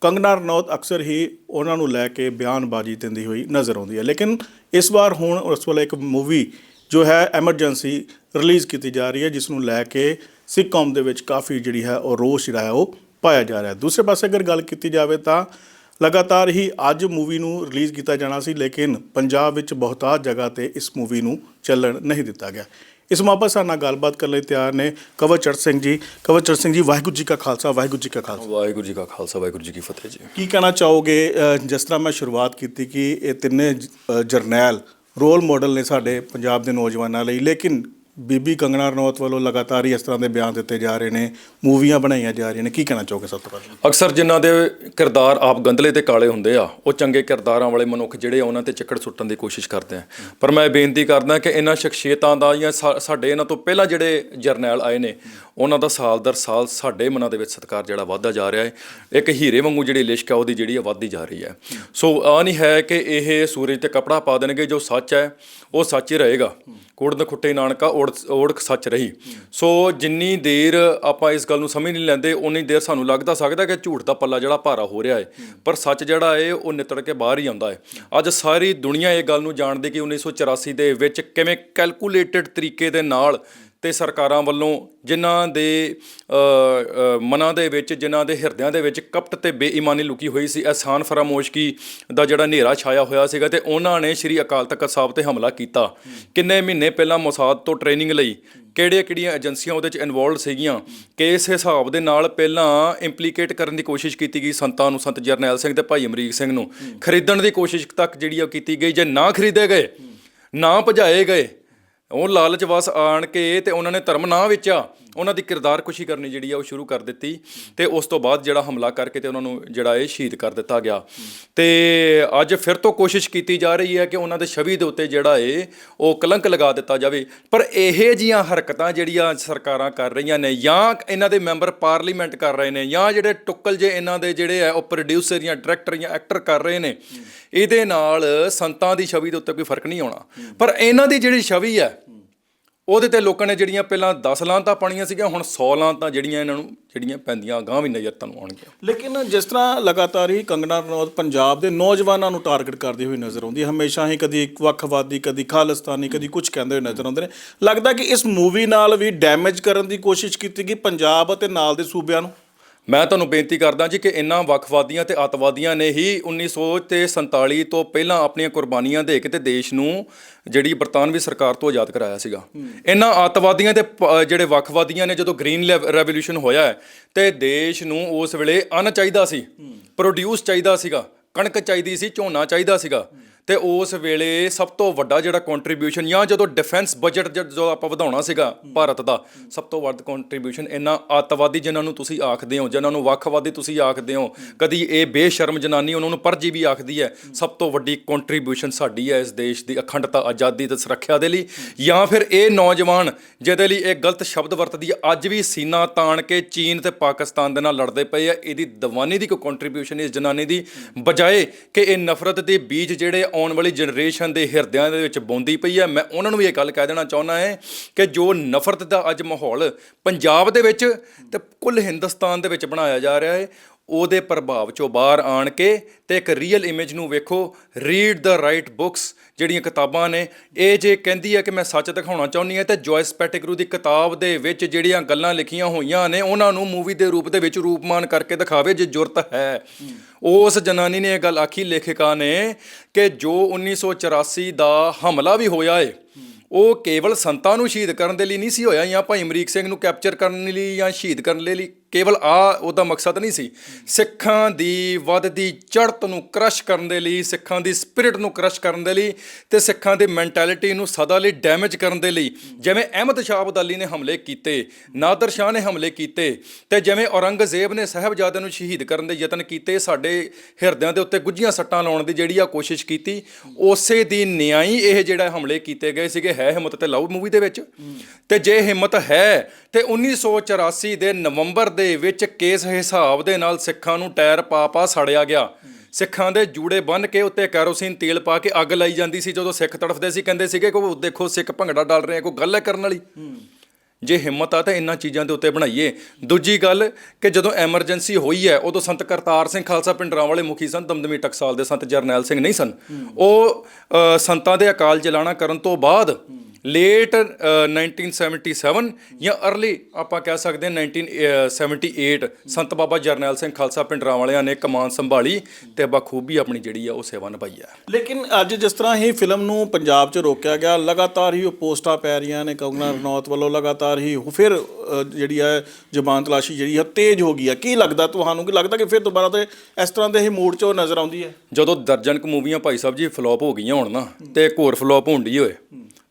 ਕੰਗਨਾ ਰਣੌਤ ਅਕਸਰ ਹੀ ਉਹਨਾਂ ਨੂੰ ਲੈ ਕੇ ਬਿਆਨਬਾਜ਼ੀ ਦਿੰਦੀ ਹੋਈ ਨਜ਼ਰ ਆਉਂਦੀ ਹੈ। ਲੇਕਿਨ ਇਸ ਵਾਰ ਹੁਣ ਉਸ ਵੇਲੇ ਇੱਕ ਮੂਵੀ ਜੋ ਹੈ ਐਮਰਜੈਂਸੀ ਰਿਲੀਜ਼ ਕੀਤੀ ਜਾ ਰਹੀ ਹੈ, ਜਿਸ ਨੂੰ ਲੈ ਕੇ ਸਿੱਖ ਕੌਮ ਦੇ ਵਿੱਚ ਕਾਫੀ ਜਿਹੜੀ ਹੈ ਉਹ ਰੋਸ਼ ਜਿਹੜਾ ਹੈ ਉਹ ਪਾਇਆ ਜਾ ਰਿਹਾ ਹੈ। ਦੂਸਰੇ ਪਾਸੇ ਅਗਰ ਗੱਲ ਕੀਤੀ ਜਾਵੇ ਤਾਂ ਲਗਾਤਾਰ ਹੀ ਅੱਜ ਮੂਵੀ ਨੂੰ ਰਿਲੀਜ਼ ਕੀਤਾ ਜਾਣਾ ਸੀ ਲੇਕਿਨ ਪੰਜਾਬ ਵਿੱਚ ਬਹੁਤਾਤ ਜਗ੍ਹਾ ਤੇ ਇਸ ਮੂਵੀ ਨੂੰ ਚੱਲਣ ਨਹੀਂ ਦਿੱਤਾ ਗਿਆ। ਇਸ ਮੌਕੇ ਸਾਡੇ ਨਾਲ ਗੱਲਬਾਤ ਕਰਨ ਲਈ ਤਿਆਰ ਨੇ ਕਵਚਰ ਸਿੰਘ ਜੀ। ਕਵਚਰ ਸਿੰਘ ਜੀ ਵਾਹਿਗੁਰੂ ਜੀ ਕਾ ਖਾਲਸਾ ਵਾਹਿਗੁਰੂ ਜੀ ਕਾ ਖਾਲਸਾ। ਵਾਹਿਗੁਰੂ ਜੀ ਕਾ ਖਾਲਸਾ ਵਾਹਿਗੁਰੂ ਜੀ ਕੀ ਫਤਿਹ ਜੀ। ਕੀ ਕਹਿਣਾ ਚਾਹੋਗੇ ਜਿਸ ਤਰ੍ਹਾਂ ਮੈਂ ਸ਼ੁਰੂਆਤ ਕੀਤੀ ਕਿ ਇਹ ਤਿੰਨੇ ਜਰਨੈਲ ਰੋਲ ਮਾਡਲ ਨੇ ਸਾਡੇ ਪੰਜਾਬ ਦੇ ਨੌਜਵਾਨਾਂ ਲਈ ਲੇਕਿਨ ਬੀਬੀ ਕੰਗਣਾ ਰਣੌਤ ਵੱਲੋਂ ਲਗਾਤਾਰ ਹੀ ਇਸ ਤਰ੍ਹਾਂ ਦੇ ਬਿਆਨ ਦਿੱਤੇ ਜਾ ਰਹੇ ਨੇ, ਮੂਵੀਆਂ ਬਣਾਈਆਂ ਜਾ ਰਹੀਆਂ ਨੇ, ਕੀ ਕਹਿਣਾ ਚਾਹੋਗੇ ਸਭ ਤੋਂ ਪਹਿਲਾਂ? ਅਕਸਰ ਜਿਨ੍ਹਾਂ ਦੇ ਕਿਰਦਾਰ ਆਪ ਗੰਦਲੇ ਤੇ ਕਾਲੇ ਹੁੰਦੇ ਆ, ਉਹ ਚੰਗੇ ਕਿਰਦਾਰਾਂ ਵਾਲੇ ਮਨੁੱਖ ਜਿਹੜੇ ਆ, ਉਹਨਾਂ ਤੇ ਚੱਕੜ ਸੁੱਟਣ ਦੀ ਕੋਸ਼ਿਸ਼ ਕਰਦੇ ਆ। ਪਰ ਮੈਂ ਬੇਨਤੀ ਕਰਦਾ ਕਿ ਇਹਨਾਂ ਸ਼ਖਸੀਅਤਾਂ ਦਾ ਜਾਂ ਸਾਡੇ ਇਹਨਾਂ ਤੋਂ ਪਹਿਲਾਂ ਜਿਹੜੇ ਜਰਨੈਲ ਆਏ ਨੇ, ਉਹਨਾਂ ਦਾ ਸਾਲ ਦਰ ਸਾਲ ਸਾਡੇ ਮਨਾਂ ਦੇ ਵਿੱਚ ਸਤਿਕਾਰ ਜਿਹੜਾ ਵੱਧਦਾ ਜਾ ਰਿਹਾ ਹੈ। ਇੱਕ ਹੀਰੇ ਵਾਂਗੂ ਜਿਹੜੀ ਲਿਸ਼ਕ ਆ, ਉਹਦੀ ਜਿਹੜੀ ਆ, ਵੱਧਦੀ ਜਾ ਰਹੀ ਹੈ। ਸੋ ਆ ਨਹੀਂ ਹੈ ਕਿ ਇਹ ਸੂਰਜ ਤੇ ਕਪੜਾ ਪਾ ਦੇਣਗੇ, ਜੋ ਸੱਚ ਹੈ, ਉਹ ਸੱਚ ਹੀ ਰਹੇਗਾ। ਕੁੜਦ ਖੁੱਟੇ ਨਾਨਕਾ ਓੜ ਓੜਕ ਸੱਚ ਰਹੀ। ਸੋ ਜਿੰਨੀ ਦੇਰ ਆਪਾਂ ਇਸ ਗੱਲ ਨੂੰ ਸਮਝ ਨਹੀਂ ਲੈਂਦੇ ਉਨੀ ਦੇਰ ਸਾਨੂੰ ਲੱਗਦਾ ਸਕਦਾ ਕਿ ਝੂਠ ਦਾ ਪੱਲਾ ਜਿਹੜਾ ਭਾਰਾ ਹੋ ਰਿਹਾ ਹੈ ਪਰ ਸੱਚ ਜਿਹੜਾ ਹੈ ਉਹ ਨਿਤੜ ਕੇ ਬਾਹਰ ਹੀ ਆਉਂਦਾ ਹੈ ਅੱਜ ਸਾਰੀ ਦੁਨੀਆ ਇਹ ਗੱਲ ਨੂੰ ਜਾਣਦੀ ਕਿ 1984 ਦੇ ਵਿੱਚ ਕਿਵੇਂ ਕੈਲਕੂਲੇਟਡ ਤਰੀਕੇ ਦੇ ਨਾਲ ਤੇ ਸਰਕਾਰਾਂ ਵੱਲੋਂ ਜਿਨ੍ਹਾਂ ਦੇ ਮਨਾਂ ਦੇ ਵਿੱਚ, ਜਿਨ੍ਹਾਂ ਦੇ ਹਿਰਦਿਆਂ ਦੇ ਵਿੱਚ ਕਪਟ ਤੇ ਬੇਈਮਾਨੀ ਲੁਕੀ ਹੋਈ ਸੀ, ਅਹਿਸਾਨ ਫਰਾਮੋਸ਼ਕੀ ਦਾ ਜਿਹੜਾ ਹਨੇਰਾ ਛਾਇਆ ਹੋਇਆ ਸੀਗਾ ਤੇ ਉਹਨਾਂ ਨੇ ਸ੍ਰੀ ਅਕਾਲ ਤਖਤ ਸਾਹਿਬ ਤੇ ਹਮਲਾ ਕੀਤਾ। ਕਿੰਨੇ ਮਹੀਨੇ ਪਹਿਲਾਂ ਮੋਸਾਦ ਤੋਂ ਟ੍ਰੇਨਿੰਗ ਲਈ ਕਿਹੜੀਆਂ ਕਿਹੜੀਆਂ ਏਜੰਸੀਆਂ ਉਹਦੇ ਚ ਇਨਵੋਲਡ ਸੀਗੀਆਂ? ਕਿ ਹਿਸਾਬ ਦੇ ਨਾਲ ਪਹਿਲਾਂ ਇੰਪਲੀਕੇਟ ਕਰਨ ਦੀ ਕੋਸ਼ਿਸ਼ ਕੀਤੀ ਗਈ ਸੰਤਾਂ ਨੂੰ, ਸੰਤ ਜਰਨੈਲ ਸਿੰਘ ਤੇ ਭਾਈ ਅਮਰੀਕ ਸਿੰਘ ਨੂੰ? ਖਰੀਦਣ ਦੀ ਕੋਸ਼ਿਸ਼ ਤੱਕ ਜਿਹੜੀ ਉਹ ਕੀਤੀ ਗਈ, ਜੇ ਨਾ ਖਰੀਦੇ ਗਏ, ਨਾ ਭਜਾਏ ਗਏ ਉਹ ਲਾਲਚ ਵਸ ਆਣ ਕੇ ਤੇ ਉਹਨਾਂ ਨੇ ਧਰਮ ਨਾ ਵੇਚਿਆ। ਉਹਨਾਂ ਦੀ ਕਿਰਦਾਰਕੁਸ਼ੀ ਕਰਨੀ ਜਿਹੜੀ ਆ ਉਹ ਸ਼ੁਰੂ ਕਰ ਦਿੱਤੀ ਤੇ ਉਸ ਤੋਂ ਬਾਅਦ ਜਿਹੜਾ ਹਮਲਾ ਕਰਕੇ ਤੇ ਉਹਨਾਂ ਨੂੰ ਜਿਹੜਾ ਇਹ ਸ਼ਹੀਦ ਕਰ ਦਿੱਤਾ ਗਿਆ। ਤੇ ਅੱਜ ਫਿਰ ਤੋਂ ਕੋਸ਼ਿਸ਼ ਕੀਤੀ ਜਾ ਰਹੀ ਹੈ ਕਿ ਉਹਨਾਂ ਦੇ ਛਵੀ ਦੇ ਉੱਤੇ ਜਿਹੜਾ ਏ ਉਹ ਕਲੰਕ ਲਗਾ ਦਿੱਤਾ ਜਾਵੇ। ਪਰ ਇਹ ਜੀਆਂ ਹਰਕਤਾਂ ਜਿਹੜੀਆਂ ਸਰਕਾਰਾਂ ਕਰ ਰਹੀਆਂ ਨੇ ਜਾਂ ਇਹਨਾਂ ਦੇ ਮੈਂਬਰ ਪਾਰਲੀਮੈਂਟ ਕਰ ਰਹੇ ਨੇ ਜਾਂ ਜਿਹੜੇ ਟੁੱਕਲ ਜੇ ਇਹਨਾਂ ਦੇ ਜਿਹੜੇ ਆ ਉਹ ਪ੍ਰੋਡਿਊਸਰ ਜਾਂ ਡਾਇਰੈਕਟਰ ਜਾਂ ਐਕਟਰ ਕਰ ਰਹੇ ਨੇ, ਇਹਦੇ ਨਾਲ ਸੰਤਾਂ ਦੀ ਛਵੀ ਦੇ ਉੱਤੇ ਕੋਈ ਫ਼ਰਕ ਨਹੀਂ ਆਉਣਾ। ਪਰ ਇਹਨਾਂ ਦੀ ਜਿਹੜੀ ਛਵੀ ਹੈ ਉਹਦੇ ਤੇ ਲੋਕਾਂ ਨੇ ਜਿਹੜੀਆਂ ਪਹਿਲਾਂ 10 ਲਾਂਤਾਂ ਪਾਣੀਆਂ ਸੀਗੀਆਂ, ਹੁਣ 100 ਲਾਂਤਾਂ ਜਿਹੜੀਆਂ ਇਹਨਾਂ ਨੂੰ ਜਿਹੜੀਆਂ ਪੈਂਦੀਆਂ, ਅਗਾਂਹ ਵੀ ਨਜ਼ਰ ਤੁਹਾਨੂੰ ਆਉਣਗੀਆਂ। ਲੇਕਿਨ ਜਿਸ ਤਰ੍ਹਾਂ ਲਗਾਤਾਰ ਹੀ ਕੰਗਣਾ ਰਣੌਤ ਪੰਜਾਬ ਦੇ ਨੌਜਵਾਨਾਂ ਨੂੰ ਟਾਰਗੇਟ ਕਰਦੀ ਹੋਈ ਨਜ਼ਰ ਆਉਂਦੀ ਹੈ, ਹਮੇਸ਼ਾ ਹੀ ਕਦੀ ਵੱਖਵਾਦੀ, ਕਦੀ ਖਾਲਿਸਤਾਨੀ, ਕਦੀ ਕੁਝ ਕਹਿੰਦੇ ਹੋਏ ਨਜ਼ਰ ਆਉਂਦੇ ਨੇ। ਲੱਗਦਾ ਕਿ ਇਸ ਮੂਵੀ ਨਾਲ ਵੀ ਡੈਮੇਜ ਕਰਨ ਦੀ ਕੋਸ਼ਿਸ਼ ਕੀਤੀ ਗਈ ਪੰਜਾਬ ਅਤੇ ਨਾਲ ਦੇ ਸੂਬਿਆਂ ਨੂੰ। ਮੈਂ ਤੁਹਾਨੂੰ ਬੇਨਤੀ ਕਰਦਾ ਜੀ ਕਿ ਇਨ੍ਹਾਂ ਵੱਖਵਾਦੀਆਂ ਤੇ ਅੱਤਵਾਦੀਆਂ ਨੇ ਹੀ 1947 ਤੋਂ ਪਹਿਲਾਂ ਆਪਣੀਆਂ ਕੁਰਬਾਨੀਆਂ ਦੇ ਕੇ ਤੇ ਦੇਸ਼ ਨੂੰ ਜਿਹੜੀ ਬਰਤਾਨਵੀ ਸਰਕਾਰ ਤੋਂ ਆਜ਼ਾਦ ਕਰਾਇਆ ਸੀਗਾ। ਇਨ੍ਹਾਂ ਅੱਤਵਾਦੀਆਂ ਤੇ ਪ- ਜਿਹੜੇ ਵੱਖਵਾਦੀਆਂ ਨੇ ਜਦੋਂ ਗ੍ਰੀਨ ਰੈਵੋਲੂਸ਼ਨ ਹੋਇਆ ਹੈ, ਤੇ ਦੇਸ਼ ਨੂੰ ਉਸ ਵੇਲੇ ਅੰਨ ਚਾਹੀਦਾ ਸੀ ਪ੍ਰੋਡਿਊਸ ਚਾਹੀਦਾ ਸੀਗਾ ਕਣਕ ਚਾਹੀਦੀ ਸੀ ਝੋਨਾ ਚਾਹੀਦਾ ਸੀਗਾ। ਤੇ ਉਸ ਵੇਲੇ ਸਭ ਤੋਂ ਵੱਡਾ ਜਿਹੜਾ ਕੰਟਰੀਬਿਊਸ਼ਨ ਜਾਂ ਜਦੋਂ ਡਿਫੈਂਸ ਬਜਟ ਜਦੋਂ ਆਪਾਂ ਵਧਾਉਣਾ ਸੀਗਾ ਭਾਰਤ ਦਾ, ਸਭ ਤੋਂ ਵੱਧ ਕੰਟਰੀਬਿਊਸ਼ਨ ਇਹਨਾਂ ਅੱਤਵਾਦੀ ਜਿਨ੍ਹਾਂ ਨੂੰ ਤੁਸੀਂ ਆਖਦੇ ਹੋ, ਜਿਨ੍ਹਾਂ ਨੂੰ ਵੱਖਵਾਦੀ ਤੁਸੀਂ ਆਖਦੇ ਹੋ, ਕਦੀ ਇਹ ਬੇਸ਼ਰਮ ਜਨਾਨੀ ਉਹਨਾਂ ਨੂੰ ਪਰਜੀ ਵੀ ਆਖਦੀ ਹੈ, ਸਭ ਤੋਂ ਵੱਡੀ ਕੰਟਰੀਬਿਊਸ਼ਨ ਸਾਡੀ ਹੈ ਇਸ ਦੇਸ਼ ਦੀ ਅਖੰਡਤਾ, ਆਜ਼ਾਦੀ ਤੇ ਸੁਰੱਖਿਆ ਦੇ ਲਈ ਜਾਂ ਫਿਰ ਇਹ ਨੌਜਵਾਨ ਜਿਹਦੇ ਲਈ ਇਹ ਗਲਤ ਸ਼ਬਦ ਵਰਤਦੀ ਹੈ, ਅੱਜ ਵੀ ਸੀਨਾ ਤਾਣ ਕੇ ਚੀਨ ਤੇ ਪਾਕਿਸਤਾਨ ਦੇ ਨਾਲ ਲੜਦੇ ਪਏ ਆ, ਇਹਦੀ ਦਵਾਨੀ ਦੀ ਕੋਈ ਕੰਟਰੀਬਿਊਸ਼ਨ ਇਸ ਜਨਾਨੀ ਦੀ, ਬਜਾਏ ਕਿ ਇਹ ਨਫ਼ਰਤ ਦੇ ਬੀਜ ਜਿਹੜੇ ਆਉਣ ਵਾਲੀ ਜਨਰੇਸ਼ਨ ਦੇ ਹਿਰਦਿਆਂ ਦੇ ਵਿੱਚ ਬੋਂਦੀ ਪਈ ਹੈ ਮੈਂ ਉਹਨਾਂ ਨੂੰ ਵੀ ਇਹ ਗੱਲ ਕਹਿ ਦੇਣਾ ਚਾਹੁੰਦਾ ਹੈ ਕਿ ਜੋ ਨਫ਼ਰਤ ਦਾ ਅੱਜ ਮਾਹੌਲ ਪੰਜਾਬ ਦੇ ਵਿੱਚ ਤੇ ਕੁੱਲ ਹਿੰਦੁਸਤਾਨ ਦੇ ਵਿੱਚ ਬਣਾਇਆ ਜਾ ਰਿਹਾ ਹੈ ਉਹਦੇ ਪ੍ਰਭਾਵ ਚੋਂ ਬਾਹਰ ਆਣ ਕੇ ਤੇ ਇੱਕ ਰੀਅਲ ਇਮੇਜ ਨੂੰ ਵੇਖੋ ਰੀਡ ਦਾ ਰਾਈਟ ਬੁੱਕਸ ਜਿਹੜੀਆਂ ਕਿਤਾਬਾਂ ਨੇ, ਇਹ ਜੇ ਕਹਿੰਦੀ ਹੈ ਕਿ ਮੈਂ ਸੱਚ ਦਿਖਾਉਣਾ ਚਾਹੁੰਦੀ ਹਾਂ, ਤੇ ਜੋਇਸ ਪੈਟਿਗਰੂ ਦੀ ਕਿਤਾਬ ਦੇ ਵਿੱਚ ਜਿਹੜੀਆਂ ਗੱਲਾਂ ਲਿਖੀਆਂ ਹੋਈਆਂ ਨੇ, ਉਹਨਾਂ ਨੂੰ ਮੂਵੀ ਦੇ ਰੂਪ ਦੇ ਵਿੱਚ ਰੂਪਮਾਨ ਕਰਕੇ ਦਿਖਾਵੇ ਜੇ ਜ਼ਰੂਰਤ ਹੈ। ਉਸ ਜਨਾਨੀ ਨੇ ਇਹ ਗੱਲ ਆਖੀ, ਲੇਖਿਕਾ ਨੇ, ਕਿ ਜੋ 1984 ਦਾ ਹਮਲਾ ਵੀ ਹੋਇਆ ਏ, ਉਹ ਕੇਵਲ ਸੰਤਾਂ ਨੂੰ ਸ਼ਹੀਦ ਕਰਨ ਦੇ ਲਈ ਨਹੀਂ ਸੀ ਹੋਇਆ ਜਾਂ ਭਾਈ ਅਮਰੀਕ ਸਿੰਘ ਨੂੰ ਕੈਪਚਰ ਕਰਨ ਲਈ ਜਾਂ ਸ਼ਹੀਦ ਕਰਨ ਲਈ ਕੇਵਲ ਆ, ਉਹਦਾ ਮਕਸਦ ਨਹੀਂ ਸੀ। ਸਿੱਖਾਂ ਦੀ ਵੱਧਦੀ ਚੜ੍ਹਤ ਨੂੰ ਕ੍ਰਸ਼ ਕਰਨ ਦੇ ਲਈ, ਸਿੱਖਾਂ ਦੀ ਸਪਿਰਿਟ ਨੂੰ ਕ੍ਰਸ਼ ਕਰਨ ਦੇ ਲਈ ਤੇ ਸਿੱਖਾਂ ਦੀ ਮੈਂਟੈਲਿਟੀ ਨੂੰ ਸਦਾ ਲਈ ਡੈਮੇਜ ਕਰਨ ਦੇ ਲਈ। ਜਿਵੇਂ ਅਹਿਮਦ ਸ਼ਾਹ ਅਬਦਾਲੀ ਨੇ ਹਮਲੇ ਕੀਤੇ, ਨਾਦਰ ਸ਼ਾਹ ਨੇ ਹਮਲੇ ਕੀਤੇ ਤੇ ਜਿਵੇਂ ਔਰੰਗਜ਼ੇਬ ਨੇ ਸਾਹਿਬਜ਼ਾਦਿਆਂ ਨੂੰ ਸ਼ਹੀਦ ਕਰਨ ਦੇ ਯਤਨ ਕੀਤੇ, ਸਾਡੇ ਹਿਰਦਿਆਂ ਦੇ ਉੱਤੇ ਗੁੱਝੀਆਂ ਸੱਟਾਂ ਲਾਉਣ ਦੀ ਜਿਹੜੀ ਆ ਕੋਸ਼ਿਸ਼ ਕੀਤੀ, ਉਸੇ ਦੀ ਨਿਆਈ ਇਹ ਜਿਹੜਾ ਹਮਲੇ ਕੀਤੇ ਗਏ ਸੀਗੇ, ਹੈ ਹਿੰਮਤ ਤੇ ਲਵ ਮੂਵੀ ਦੇ ਵਿੱਚ। ਤੇ ਜੇ ਹਿੰਮਤ ਹੈ ਤੇ 1984 ਦੇ ਨਵੰਬਰ ਦੇ ਵਿੱਚ ਕੇਸ ਹਿਸਾਬ ਦੇ ਨਾਲ ਸਿੱਖਾਂ ਨੂੰ ਟਾਇਰ ਪਾ ਪਾ ਸੜਿਆ ਗਿਆ। ਸਿੱਖਾਂ ਦੇ ਜੂੜੇ ਬੰਨ ਕੇ ਉੱਤੇ ਕੈਰੋਸਿਨ ਤੇਲ ਪਾ ਕੇ ਅੱਗ ਲਾਈ ਜਾਂਦੀ ਸੀ ਜਦੋਂ ਸਿੱਖ ਤੜਫਦੇ ਸੀ। ਕਹਿੰਦੇ ਸੀਗੇ ਕਿ ਉਹ ਦੇਖੋ ਸਿੱਖ ਭੰਗੜਾ ਡਾਲ ਰਹੇ ਆ ਕੋਈ ਗੱਲ ਹੈ ਕਰਨ ਵਾਲੀ? ਜੇ ਹਿੰਮਤ ਆ ਤਾਂ ਇਹਨਾਂ ਚੀਜ਼ਾਂ ਦੇ ਉੱਤੇ ਬਣਾਈਏ। ਦੂਜੀ ਗੱਲ ਕਿ ਜਦੋਂ ਐਮਰਜੈਂਸੀ ਹੋਈ ਹੈ ਉਦੋਂ ਸੰਤ ਕਰਤਾਰ ਸਿੰਘ ਖਾਲਸਾ ਪਿੰਡਰਾਂ ਵਾਲੇ ਮੁਖੀ ਸਨ ਦਮਦਮੀ ਟਕਸਾਲ ਦੇ ਸੰਤ ਜਰਨੈਲ ਸਿੰਘ ਨਹੀਂ ਸਨ। ਉਹ ਅ, ਸੰਤਾਂ ਦੇ ਅਕਾਲ ਚਲਾਣਾ ਕਰਨ ਤੋਂ ਬਾਅਦ ਲੇਟ 1977 ਜਾਂ ਅਰਲੀ ਆਪਾਂ ਕਹਿ ਸਕਦੇ ਹਾਂ 1978 ਸੰਤ ਬਾਬਾ ਜਰਨੈਲ ਸਿੰਘ ਖਾਲਸਾ ਪਿੰਡਰਾਂ ਵਾਲਿਆਂ ਨੇ ਕਮਾਨ ਸੰਭਾਲੀ ਤੇ ਬਖੂਬੀ ਆਪਣੀ ਜਿਹੜੀ ਆ ਉਹ ਸੇਵਾ ਨਿਭਾਈ ਆ। ਲੇਕਿਨ ਅੱਜ ਜਿਸ ਤਰ੍ਹਾਂ ਹੀ ਫਿਲਮ ਨੂੰ ਪੰਜਾਬ 'ਚ ਰੋਕਿਆ ਗਿਆ ਲਗਾਤਾਰ ਹੀ ਉਹ ਪੋਸਟਾਂ ਪੈ ਰਹੀਆਂ ਨੇ ਕੰਗਨਾ ਰਣੌਤ ਵੱਲੋਂ ਲਗਾਤਾਰ ਹੀ ਫਿਰ ਜਿਹੜੀ ਹੈ ਜ਼ਬਾਨ ਤਲਾਸ਼ੀ ਜਿਹੜੀ ਹੈ ਤੇਜ਼ ਹੋ ਗਈ ਹੈ ਕੀ ਲੱਗਦਾ ਤੁਹਾਨੂੰ? ਕੀ ਲੱਗਦਾ ਕਿ ਫਿਰ ਦੁਬਾਰਾ ਤੇ ਇਸ ਤਰ੍ਹਾਂ ਦੇ ਹੀ ਮੂਡ 'ਚ ਉਹ ਨਜ਼ਰ ਆਉਂਦੀ ਹੈ? ਜਦੋਂ ਦਰਜਨ ਕੁ ਮੂਵੀਆਂ ਭਾਈ ਸਾਹਿਬ ਜੀ ਫਲॉप ਹੋ ਗਈਆਂ ਹੁਣ ਨਾ ਤੇ ਇੱਕ ਹੋਰ ਫਲॉप ਹੁੰਦੀ ਹੋਏ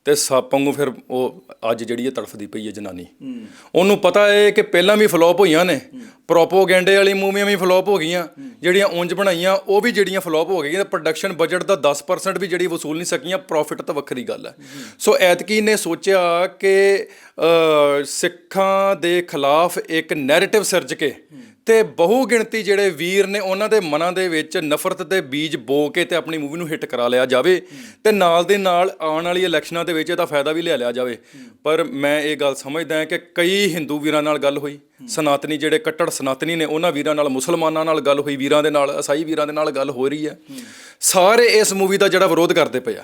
ਤੇ ਸੱਪ ਵਾਂਗੂ ਫਿਰ ਉਹ ਅੱਜ ਜਿਹੜੀ ਇਹ ਤੜਫਦੀ ਪਈ ਹੈ ਜਨਾਨੀ। ਉਹਨੂੰ ਪਤਾ ਹੈ ਕਿ ਪਹਿਲਾਂ ਵੀ ਫਲੋਪ ਹੋਈਆਂ ਨੇ। ਪ੍ਰੋਪੋਗੈਂਡੇ ਵਾਲੀ ਮੂਵੀਆਂ ਵੀ ਫਲੋਪ ਹੋ ਗਈਆਂ। ਜਿਹੜੀਆਂ ਉਂਝ ਬਣਾਈਆਂ ਉਹ ਵੀ ਜਿਹੜੀਆਂ ਫਲੋਪ ਹੋ ਗਈਆਂ। ਤੇ ਪ੍ਰੋਡਕਸ਼ਨ ਬਜਟ ਦਾ 10% ਵੀ ਜਿਹੜੀ ਵਸੂਲ ਨਹੀਂ ਸਕੀਆਂ ਪ੍ਰੋਫਿਟ ਤਾਂ ਵੱਖਰੀ ਗੱਲ ਹੈ। ਸੋ ਐਤਕੀ ਨੇ ਸੋਚਿਆ ਕਿ ਸਿੱਖਾਂ ਦੇ ਖਿਲਾਫ ਇੱਕ ਨੈਰੇਟਿਵ ਸਿਰਜ ਕੇ ਤੇ ਬਹੁ ਗਿਣਤੀ ਜਿਹੜੇ ਵੀਰ ਨੇ ਉਹਨਾਂ ਦੇ ਮਨਾਂ ਦੇ ਵਿੱਚ ਨਫ਼ਰਤ ਦੇ ਬੀਜ ਬੋ ਕੇ ਤੇ ਆਪਣੀ ਮੂਵੀ ਨੂੰ ਹਿੱਟ ਕਰਾ ਲਿਆ ਜਾਵੇ ਤੇ ਨਾਲ ਦੇ ਨਾਲ ਆਉਣ ਵਾਲੀ ਇਲੈਕਸ਼ਨਾਂ ਦੇ ਵਿੱਚ ਇਹਦਾ ਫਾਇਦਾ ਵੀ ਲਿਆ ਲਿਆ ਜਾਵੇ। ਪਰ ਮੈਂ ਇਹ ਗੱਲ ਸਮਝਦਾ ਹਾਂ ਕਿ ਕਈ ਹਿੰਦੂ ਵੀਰਾਂ ਨਾਲ ਗੱਲ ਹੋਈ। ਸਨਾਤਨੀ ਜਿਹੜੇ ਕੱਟੜ ਸਨਾਤਨੀ ਨੇ, ਉਹਨਾਂ ਵੀਰਾਂ ਨਾਲ, ਮੁਸਲਮਾਨਾਂ ਨਾਲ ਗੱਲ ਹੋਈ, ਵੀਰਾਂ ਦੇ ਨਾਲ ਈਸਾਈ ਵੀਰਾਂ ਦੇ ਨਾਲ ਗੱਲ ਹੋ ਰਹੀ ਹੈ। ਸਾਰੇ ਇਸ ਮੂਵੀ ਦਾ ਜਿਹੜਾ ਵਿਰੋਧ ਕਰਦੇ ਪਏ ਆ।